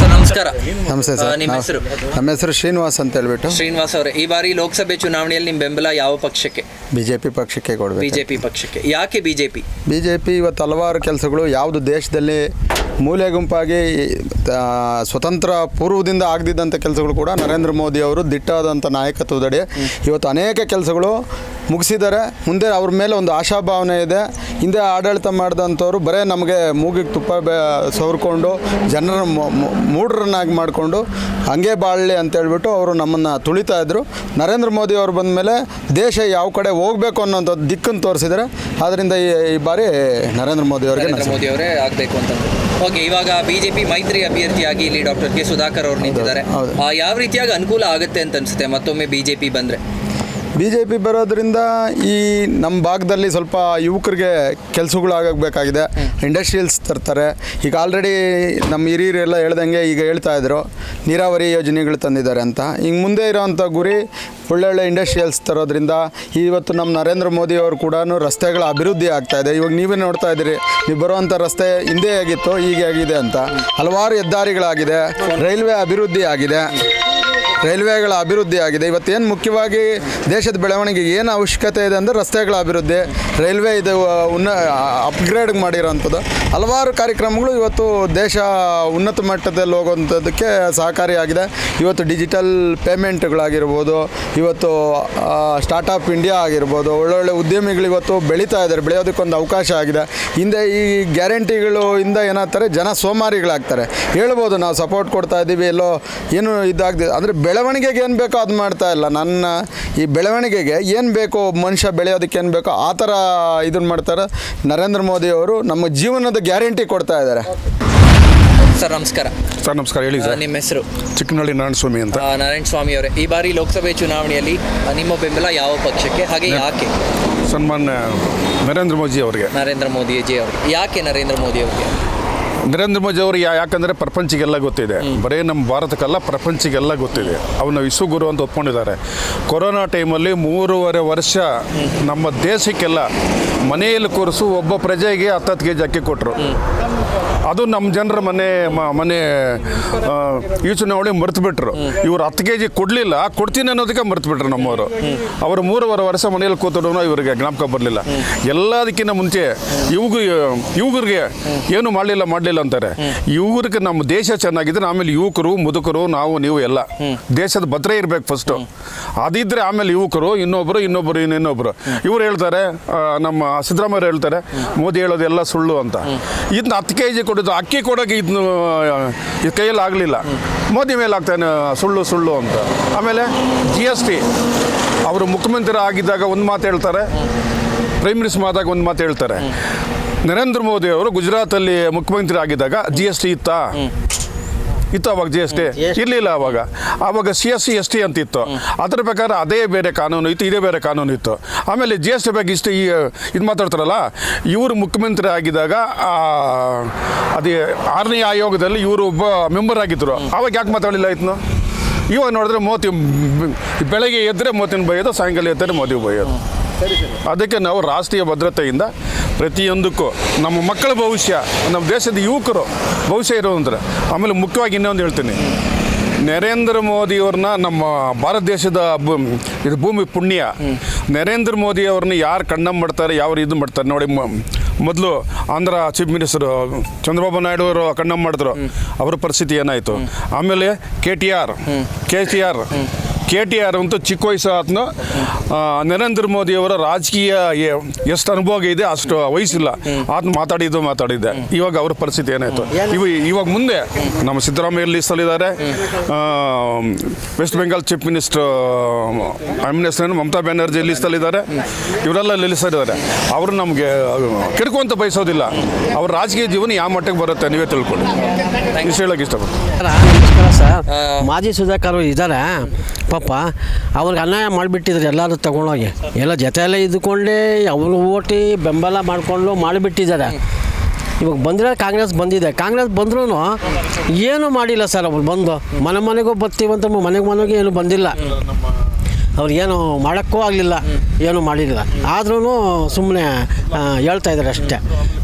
ಸರ್ ನಮಸ್ಕಾರ. ನಮಸ್ತೆ ಆ, ಸರ್ ನಿಮ್ಮ ನಾವು- ಹೆಸರು? ನಮ್ಮ ಹೆಸರು ಶ್ರೀನಿವಾಸ್ ಅಂತ ಹೇಳ್ಬಿಟ್ಟು. ಶ್ರೀನಿವಾಸ್ ಅವರೇ ಈ ಬಾರಿ ಲೋಕಸಭೆ ಚುನಾವಣೆಯಲ್ಲಿ ನಿಮ್ಮ ಬೆಂಬಲ ಯಾವ ಪಕ್ಷಕ್ಕೆ? ಬಿ ಜೆ ಪಿ ಪಕ್ಷಕ್ಕೆ ಕೊಡಬೇಕು. ಬಿಜೆಪಿ ಪಕ್ಷಕ್ಕೆ. ಯಾಕೆ ಬಿಜೆಪಿ? ಬಿ ಜೆ ಪಿ ಇವತ್ತು ಹಲವಾರು ಕೆಲಸಗಳು ಯಾವುದು ದೇಶದಲ್ಲಿ ಮೂಲೆ ಗುಂಪಾಗಿ ಆ, ಸ್ವತಂತ್ರ ಪೂರ್ವದಿಂದ ಆಗದಿದ್ದಂಥ ಕೆಲಸಗಳು ಕೂಡ ನರೇಂದ್ರ ಮೋದಿ ಅವರು ದಿಟ್ಟಾದಂಥ ನಾಯಕತ್ವದಡಿ ಇವತ್ತು ಅನೇಕ ಕೆಲಸಗಳು ಮುಗಿಸಿದ್ದಾರೆ. ಮುಂದೆ ಅವ್ರ ಮೇಲೆ ಒಂದು ಆಶಾಭಾವನೆ ಇದೆ. ಹಿಂದೆ ಆಡಳಿತ ಮಾಡಿದಂಥವ್ರು ಬರೇ ನಮಗೆ ಮೂಗಿಗೆ ತುಪ್ಪ ಬೆ ಸವರ್ಕೊಂಡು ಜನರ ಮು- ಮು- ಮೂಢರನ್ನಾಗಿ ಮಾಡಿಕೊಂಡು ಹಂಗೆ ಬಾಳಲಿ ಅಂತೇಳ್ಬಿಟ್ಟು ಅವರು ನಮ್ಮನ್ನು ತುಳಿತಾ ಇದ್ದರು ನರೇಂದ್ರ ಮೋದಿ ಅವರು ಬಂದ ಮೇಲೆ ದೇಶ ಯಾವ ಕಡೆ ಹೋಗಬೇಕು ಅನ್ನೋಂಥ ದಿಕ್ಕನ್ನು ತೋರಿಸಿದರೆ. ಆದ್ದರಿಂದ ಈ ಬಾರಿ ನರೇಂದ್ರ ಮೋದಿ ಅವರಿಗೆ ನರೇಂದ್ರ ಮೋದಿ ಅವರೇ ಆಗಬೇಕು ಅಂತ ಓಕೆ ಇವಾಗ ಬಿಜೆಪಿ ಮೈತ್ರಿ ಅಭ್ಯರ್ಥಿಯಾಗಿ ಇಲ್ಲಿ ಡಾಕ್ಟರ್ ಕೆ ಸುಧಾಕರ್ ಅವರು ನಿಂತಿದ್ದಾರೆ. ಯಾವ ರೀತಿಯಾಗಿ ಅನುಕೂಲ ಆಗುತ್ತೆ ಅಂತ ಅನಿಸುತ್ತೆ ಮತ್ತೊಮ್ಮೆ ಬಿಜೆಪಿ ಬಂದ್ರೆ? ಬಿ ಜೆ ಪಿ ಬರೋದ್ರಿಂದ ಈ ನಮ್ಮ ಭಾಗದಲ್ಲಿ ಸ್ವಲ್ಪ ಯುವಕರಿಗೆ ಕೆಲಸಗಳಾಗಬೇಕಾಗಿದೆ. ಇಂಡಸ್ಟ್ರಿಯಲ್ಸ್ ತರ್ತಾರೆ. ಈಗ ಆಲ್ರೆಡಿ ನಮ್ಮ ಹಿರಿಯರೆಲ್ಲ ಹೇಳ್ದಂಗೆ ಈಗ ಹೇಳ್ತಾ ಇದ್ರು, ನೀರಾವರಿ ಯೋಜನೆಗಳು ತಂದಿದ್ದಾರೆ ಅಂತ. ಈಗ ಮುಂದೆ ಇರೋವಂಥ ಗುರಿ ಒಳ್ಳೊಳ್ಳೆ ಇಂಡಸ್ಟ್ರಿಯಲ್ಸ್ ತರೋದ್ರಿಂದ ಇವತ್ತು ನಮ್ಮ ನರೇಂದ್ರ ಮೋದಿ ಅವರು ಕೂಡ ರಸ್ತೆಗಳ ಅಭಿವೃದ್ಧಿ ಆಗ್ತಾ ಇದೆ. ಇವಾಗ ನೀವೇ ನೋಡ್ತಾ ಇದ್ದೀರಿ, ನೀವು ಬರುವಂಥ ರಸ್ತೆ ಹಿಂದೆ ಆಗಿತ್ತು ಈಗ ಆಗಿದೆ ಅಂತ. ಹಲವಾರು ಹೆದ್ದಾರಿಗಳಾಗಿದೆ, ರೈಲ್ವೆ ಅಭಿವೃದ್ಧಿ ಆಗಿದೆ. ರೈಲ್ವೆಗಳ ಅಭಿವೃದ್ಧಿ ಆಗಿದೆ. ಇವತ್ತೇನು ಮುಖ್ಯವಾಗಿ ದೇಶದ ಬೆಳವಣಿಗೆಗೆ ಏನು ಅವಶ್ಯಕತೆ ಇದೆ ಅಂದರೆ ರಸ್ತೆಗಳ ಅಭಿವೃದ್ಧಿ, ರೈಲ್ವೆ ಇದು ಉನ್ನ ಅಪ್ಗ್ರೇಡ್ ಮಾಡಿರೋವಂಥದ್ದು ಹಲವಾರು ಕಾರ್ಯಕ್ರಮಗಳು ಇವತ್ತು ದೇಶ ಉನ್ನತ ಮಟ್ಟದಲ್ಲಿ ಹೋಗುವಂಥದ್ದಕ್ಕೆ ಸಹಕಾರಿಯಾಗಿದೆ. ಇವತ್ತು ಡಿಜಿಟಲ್ ಪೇಮೆಂಟ್ಗಳಾಗಿರ್ಬೋದು, ಇವತ್ತು ಸ್ಟಾರ್ಟಪ್ ಇಂಡಿಯಾ ಆಗಿರ್ಬೋದು, ಒಳ್ಳೊಳ್ಳೆ ಉದ್ಯಮಿಗಳು ಇವತ್ತು ಬೆಳೀತಾ ಇದ್ದಾರೆ, ಬೆಳೆಯೋದಕ್ಕೊಂದು ಅವಕಾಶ ಆಗಿದೆ. ಹಿಂದೆ ಈ ಗ್ಯಾರಂಟಿಗಳು ಇಂದ ಏನಾಗ್ತಾರೆ, ಜನ ಸೋಮಾರಿಗಳಾಗ್ತಾರೆ. ಹೇಳ್ಬೋದು ನಾವು ಸಪೋರ್ಟ್ ಕೊಡ್ತಾ ಇದ್ದೀವಿ, ಎಲ್ಲೋ ಏನು ಇದಾಗ್ತದೆ ಅಂದರೆ ಬೆಳವಣಿಗೆಗೆ ಏನು ಬೇಕೋ ಅದು ಮಾಡ್ತಾ ಇಲ್ಲ. ನನ್ನ ಈ ಬೆಳವಣಿಗೆಗೆ ಏನು ಬೇಕೋ ಒಬ್ಬ ಮನುಷ್ಯ ಬೆಳೆಯೋದಕ್ಕೆ ಏನು ಬೇಕೋ ಆ ಥರ ಇದನ್ನು ಮಾಡ್ತಾರೆ. ನರೇಂದ್ರ ಮೋದಿ ಅವರು ನಮ್ಮ ಜೀವನದ ಗ್ಯಾರಂಟಿ ಕೊಡ್ತಾ ಇದ್ದಾರೆ. ಸರ್ ನಮಸ್ಕಾರ. ಸರ್ ನಮಸ್ಕಾರ. ಹೇಳಿ ಸರ್. ನಿಮ್ಮ ಹೆಸರು? ಚಿಕ್ಕನಹಳ್ಳಿ ನಾರಾಯಣ ಸ್ವಾಮಿ ಅಂತ. ಆ, ನಾರಾಯಣ ಸ್ವಾಮಿ ಅವರೇ. ಈ ಬಾರಿ ಲೋಕಸಭೆ ಚುನಾವಣೆಯಲ್ಲಿ ನಿಮ್ಮ ಬೆಂಬಲ ಯಾವ ಪಕ್ಷಕ್ಕೆ? ಹಾಗೆ ಯಾಕೆ? ಸನ್ಮಾನ್ಯ ನರೇಂದ್ರ ಮೋದಿ ಅವರಿಗೆ ನರೇಂದ್ರ ಮೋದಿಜಿ ಅವರಿಗೆ. ಯಾಕೆ ನರೇಂದ್ರ ಮೋದಿ ಅವರಿಗೆ ನರೇಂದ್ರ ಮೋದಿ ಅವರು ಯಾಕಂದ್ರೆ ಪ್ರಪಂಚಿಗೆಲ್ಲ ಗೊತ್ತಿದೆ. ಬರೀ ನಮ್ಮ ಭಾರತಕ್ಕೆಲ್ಲ ಪ್ರಪಂಚಿಗೆಲ್ಲ ಗೊತ್ತಿದೆ. ಅವನ್ನ ವಿಶ್ವಗುರು ಅಂತ ಒಪ್ಕೊಂಡಿದ್ದಾರೆ. ಕೊರೋನಾ ಟೈಮಲ್ಲಿ ಮೂರುವರೆ ವರ್ಷ ನಮ್ಮ ದೇಶಕ್ಕೆಲ್ಲ ಮನೆಯಲ್ಲಿ ಕೂರಿಸು ಒಬ್ಬ ಪ್ರಜೆಗೆ ಹತ್ತತ್ತು ಕೆ ಜಿ ಅಕ್ಕಿ ಕೊಟ್ಟರು ಅದು ನಮ್ಮ ಜನರ ಮನೆ ಮ- ಮನೆ ಈ ಚುನಾವಣೆ ಬಿಟ್ಟರು ಬಿಟ್ರು. ಇವ್ರು ಹತ್ತು ಕೆ ಜಿ ಕೊಡಲಿಲ್ಲ ಕೊಡ್ತೀನಿ ಅನ್ನೋದಕ್ಕೆ ಮರ್ತು ಬಿಟ್ರು ನಮ್ಮವರು. ಅವರು ಮೂರುವರೆ ವರ್ಷ ಮನೆಯಲ್ಲಿ ಕೂತರು ಇವರಿಗೆ ಜ್ಞಾಪಕ ಬರಲಿಲ್ಲ. ಎಲ್ಲದಕ್ಕಿಂತ ಮುಂಚೆ ಇವ್ಗ ಇವ್ರಿಗೆ ಏನು ಮಾಡಲಿಲ್ಲ ಮಾಡಲಿಲ್ಲ ಅಂತಾರೆ. ಇವ್ರಿಗೆ ನಮ್ಮ ದೇಶ ಚೆನ್ನಾಗಿದ್ರೆ ಆಮೇಲೆ ಯುವಕರು, ಮುದುಕರು, ನಾವು, ನೀವು ಎಲ್ಲ. ದೇಶದ ಭದ್ರ ಇರ್ಬೇಕು ಫಸ್ಟು ಅದಿದ್ರೆ ಆಮೇಲೆ ಯುವಕರು ಇನ್ನೊಬ್ಬರು ಇನ್ನೊಬ್ಬರು ಇನ್ನು ಇನ್ನೊಬ್ಬರು ಇವ್ರು ಹೇಳ್ತಾರೆ ನಮ್ಮ ಸಿದ್ದರಾಮಯ್ಯ ಹೇಳ್ತಾರೆ, ಮೋದಿ ಹೇಳೋದೆಲ್ಲ ಸುಳ್ಳು ಅಂತ. ಇದನ್ನ ಹತ್ತು ಕೆ ಜಿ ಕೊಡೋದು ಅಕ್ಕಿ ಕೊಡೋಕೆ ಇದನ್ನು ಇದು ಕೈಯಲ್ಲಿ ಆಗಲಿಲ್ಲ. ಮೋದಿ ಮೇಲೆ ಆಗ್ತಾನೆ, ಸುಳ್ಳು ಸುಳ್ಳು ಅಂತ. ಆಮೇಲೆ ಜಿ ಎಸ್ ಟಿ ಅವರು ಮುಖ್ಯಮಂತ್ರಿ ಆಗಿದ್ದಾಗ ಒಂದು ಮಾತು ಹೇಳ್ತಾರೆ ಪ್ರೈಮ್ ಮಿನಿಸ್ಟರ್ ಆದಾಗ ಒಂದು ಮಾತು ಹೇಳ್ತಾರೆ. ನರೇಂದ್ರ ಮೋದಿ ಅವರು ಗುಜರಾತಲ್ಲಿ ಮುಖ್ಯಮಂತ್ರಿ ಆಗಿದ್ದಾಗ ಜಿ ಎಸ್ ಟಿ ಇತ್ತಾ? ಇತ್ತು ಅವಾಗ ಜಿ ಎಸ್ ಟಿ ಇರಲಿಲ್ಲ ಅವಾಗ. ಆವಾಗ C S C S T ಅಂತ ಇತ್ತು ಅದ್ರ ಪ್ರಕಾರ ಅದೇ ಬೇರೆ ಕಾನೂನು ಇತ್ತು ಇದೇ ಬೇರೆ ಕಾನೂನು ಇತ್ತು. ಆಮೇಲೆ ಜಿ ಎಸ್ ಟಿ ಬಗ್ಗೆ ಇಷ್ಟು ಈ ಇದು ಮಾತಾಡ್ತಾರಲ್ಲ ಇವರು ಮುಖ್ಯಮಂತ್ರಿ ಆಗಿದ್ದಾಗ ಆ, ಅದೇ ಆರನೇ ಆಯೋಗದಲ್ಲಿ ಇವರು ಒಬ್ಬ ಮೆಂಬರ್ ಆಗಿದ್ದರು ಅವಾಗ ಯಾಕೆ ಮಾತಾಡಲಿಲ್ಲ ಇತ್ತು ಇವಾಗ ನೋಡಿದ್ರೆ ಮೋತಿ ಬೆಳಗ್ಗೆ ಎದ್ದರೆ ಮೋತಿನ ಬೈಯೋದು ಸಾಯಂಕಾಲ ಎದ್ದರೆ ಮೋದಿ ಬೈಯೋದು. ಅದಕ್ಕೆ ನಾವು ರಾಷ್ಟ್ರೀಯ ಭದ್ರತೆಯಿಂದ ಪ್ರತಿಯೊಂದಕ್ಕೂ ನಮ್ಮ ಮಕ್ಕಳ ಭವಿಷ್ಯ, ನಮ್ಮ ದೇಶದ ಯುವಕರು ಭವಿಷ್ಯ ಇರೋದಂದ್ರೆ, ಆಮೇಲೆ ಮುಖ್ಯವಾಗಿ ಇನ್ನೊಂದು ಹೇಳ್ತೀನಿ. ನರೇಂದ್ರ ಮೋದಿಯವ್ರನ್ನ ನಮ್ಮ ಭಾರತ ದೇಶದ ಇದು ಭೂಮಿ ಪುಣ್ಯ. ನರೇಂದ್ರ ಮೋದಿ ಅವ್ರನ್ನ ಯಾರು ಕಣ್ಣಮ್ ಮಾಡ್ತಾರೆ, ಯಾವ ಇದು ಮಾಡ್ತಾರೆ ನೋಡಿ ಮೊದಲು ಆಂಧ್ರ ಚೀಫ್ ಮಿನಿಸ್ಟರ್ ಚಂದ್ರಬಾಬು ನಾಯ್ಡು ಅವರು ಕಣ್ಣಮ್ ಮಾಡಿದ್ರು. ಅವರ ಪರಿಸ್ಥಿತಿ ಏನಾಯಿತು? ಆಮೇಲೆ K T R, K T R K T R ಅಂತೂ ಚಿಕ್ಕ ವಯಸ್ಸು ಆತನು. ನರೇಂದ್ರ ಮೋದಿ ಅವರ ರಾಜಕೀಯ ಎಷ್ಟು ಅನುಭವ ಇದೆ ಅಷ್ಟು ವಯಸ್ಸಿಲ್ಲ. ಆತನ ಮಾತಾಡಿದ್ದು ಮಾತಾಡಿದ್ದೆ. ಇವಾಗ ಅವ್ರ ಪರಿಸ್ಥಿತಿ ಏನಾಯ್ತು? ಇವ ಇವಾಗ ಮುಂದೆ ನಮ್ಮ Siddaramaiah ಲಿಸ್ಟಲ್ಲಿದ್ದಾರೆ West Bengal chief minister minister Mamata Banerjee ಲಿಸ್ಟಲ್ಲಿದ್ದಾರೆ ಇವರೆಲ್ಲ ಲಿಸ್ಟಲ್ಲಿದ್ದಾರೆ ಅವರು ನಮಗೆ ಕೆಡ್ಕೊಂತ ಬಯಸೋದಿಲ್ಲ. ಅವ್ರ ರಾಜಕೀಯ ಜೀವನ ಯಾವ ಮಟ್ಟಕ್ಕೆ ಬರುತ್ತೆ ನೀವೇ ತಿಳ್ಕೊಳ್ಳಿ. ಇಷ್ಟು ಹೇಳಕ್ಕೆ ಇಷ್ಟಪಡ್ತೀನಿ. ಸರ್. ಮಾಜಿ ಸುಧಾಕರ್ ಇದ್ದಾರೆ ಪಾಪ ಅವ್ರಿಗೆ ಅನ್ಯಾಯ ಮಾಡಿಬಿಟ್ಟಿದ್ರು ಎಲ್ಲರೂ ತಗೊಂಡೋಗಿ. ಎಲ್ಲ ಜೊತೆಯಲ್ಲೇ ಇದ್ದುಕೊಂಡೇ ಅವರು ಓಟಿ ಬೆಂಬಲ ಮಾಡಿಕೊಂಡು ಮಾಡಿಬಿಟ್ಟಿದ್ದಾರೆ. ಇವಾಗ ಬಂದರೆ ಕಾಂಗ್ರೆಸ್ ಬಂದಿದೆ. ಕಾಂಗ್ರೆಸ್ ಬಂದ್ರೂ ಏನೂ ಮಾಡಿಲ್ಲ ಸರ್ ಅವ್ರು ಬಂದು. ಮನೆ ಮನೆಗೂ ಬರ್ತೀವಂತ ಮನೆಗೆ ಮನೆಗೆ ಏನು ಬಂದಿಲ್ಲ. ಅವ್ರಿಗೇನು ಮಾಡೋಕ್ಕೂ ಆಗಲಿಲ್ಲ ಏನು ಮಾಡಿಲ್ಲ. ಆದ್ರೂ ಸುಮ್ಮನೆ ಹೇಳ್ತಾ ಇದ್ದಾರೆ ಅಷ್ಟೇ.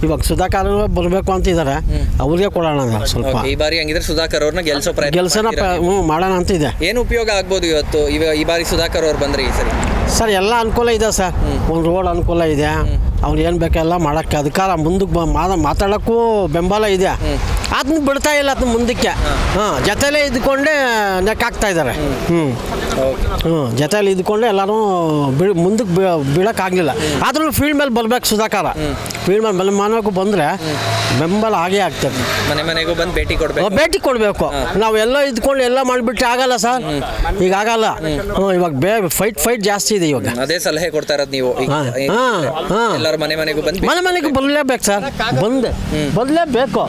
ಇವಾಗ ಸುಧಾಕರ್ ಬರಬೇಕು ಅಂತಿದ್ದಾರೆ ಅವ್ರಿಗೆ ಕೊಡೋಣ ಅಂತ ಸ್ವಲ್ಪ. ಈ ಬಾರಿ ಹಂಗಿದ್ರೆ ಸುಧಾಕರ್ ಅವ್ರನ್ನ ಗೆಲ್ಸೋ ಪ್ರಯತ್ನ ಗೆಲ್ಸನ ಹ್ಞೂ ಮಾಡೋಣ ಅಂತ ಇದೆ. ಏನು ಉಪಯೋಗ ಆಗ್ಬೋದು ಇವತ್ತು? ಇವಾಗ ಈ ಬಾರಿ ಸುಧಾಕರ್ ಅವ್ರು ಬಂದ್ರೆ ಈ ಸರಿ? ಸರ್ ಎಲ್ಲ ಅನುಕೂಲ ಇದೆ ಸರ್. ಒಂದು ರೋಡ್ ಅನುಕೂಲ ಇದೆ. ಅವ್ರು ಏನು ಬೇಕೆಲ್ಲ ಮಾಡೋಕ್ಕೆ ಅಧಿಕಾರ ಮುಂದಕ್ಕೆ ಮಾತಾಡೋಕ್ಕೂ ಬೆಂಬಲ ಇದೆ ಅದನ್ನ ಬಿಡ್ತಾ ಇಲ್ಲ ಅದನ್ನ ಮುಂದಕ್ಕೆ. ಹಾಂ. ಜೊತೆಲೇ ಇದ್ಕೊಂಡೇ ನೆಕ್ಕಾಗ್ತಾ ಇದ್ದಾರೆ ಹ್ಞೂ ಹ್ಞೂ ಜೊತೆಲಿ ಇದ್ಕೊಂಡೆ ಎಲ್ಲರೂ ಬಿ ಮುಂದಕ್ಕೆ ಬೀಳೋಕ್ಕಾಗಲಿಲ್ಲ ಆದ್ರೂ ಫೀಲ್ಡ್ ಮೇಲೆ ಬರ್ಬೇಕು ಸುಧಾಕರ. ಫೀಲ್ಡ್ ಮೇಲೆ ಮನೆ ಮನೆಗೂ ಬಂದರೆ ಬೆಂಬಲ ಹಾಗೆ ಆಗ್ತದೆ. ಮನೆ ಮನೆಗೂ ಬಂದು ಭೇಟಿ ಕೊಡಬೇಕು. ಭೇಟಿ ಕೊಡಬೇಕು. ನಾವು ಎಲ್ಲ ಇದ್ಕೊಂಡು ಎಲ್ಲ ಮಾಡಿಬಿಟ್ರೆ ಆಗಲ್ಲ ಸರ್? ಈಗ ಆಗಲ್ಲ. ಹ್ಞೂ ಇವಾಗ ಬೇ ಫೈಟ್ ಫೈಟ್ ಜಾಸ್ತಿ ಇದೆ ಇವಾಗ. ಅದೇ ಸಲಹೆ ಕೊಡ್ತಾ ಇರೋದು ನೀವು. ಹಾಂ. ಹಾಂ. ಹಾಂ. ಎಲ್ಲರ ಮನೆ ಮನೆಗೂ ಬಂದು ಮನೆ ಮನೆಗೂ ಬದಲೇಬೇಕು ಸರ್. ಬಂದೆ ಬರಲೇಬೇಕು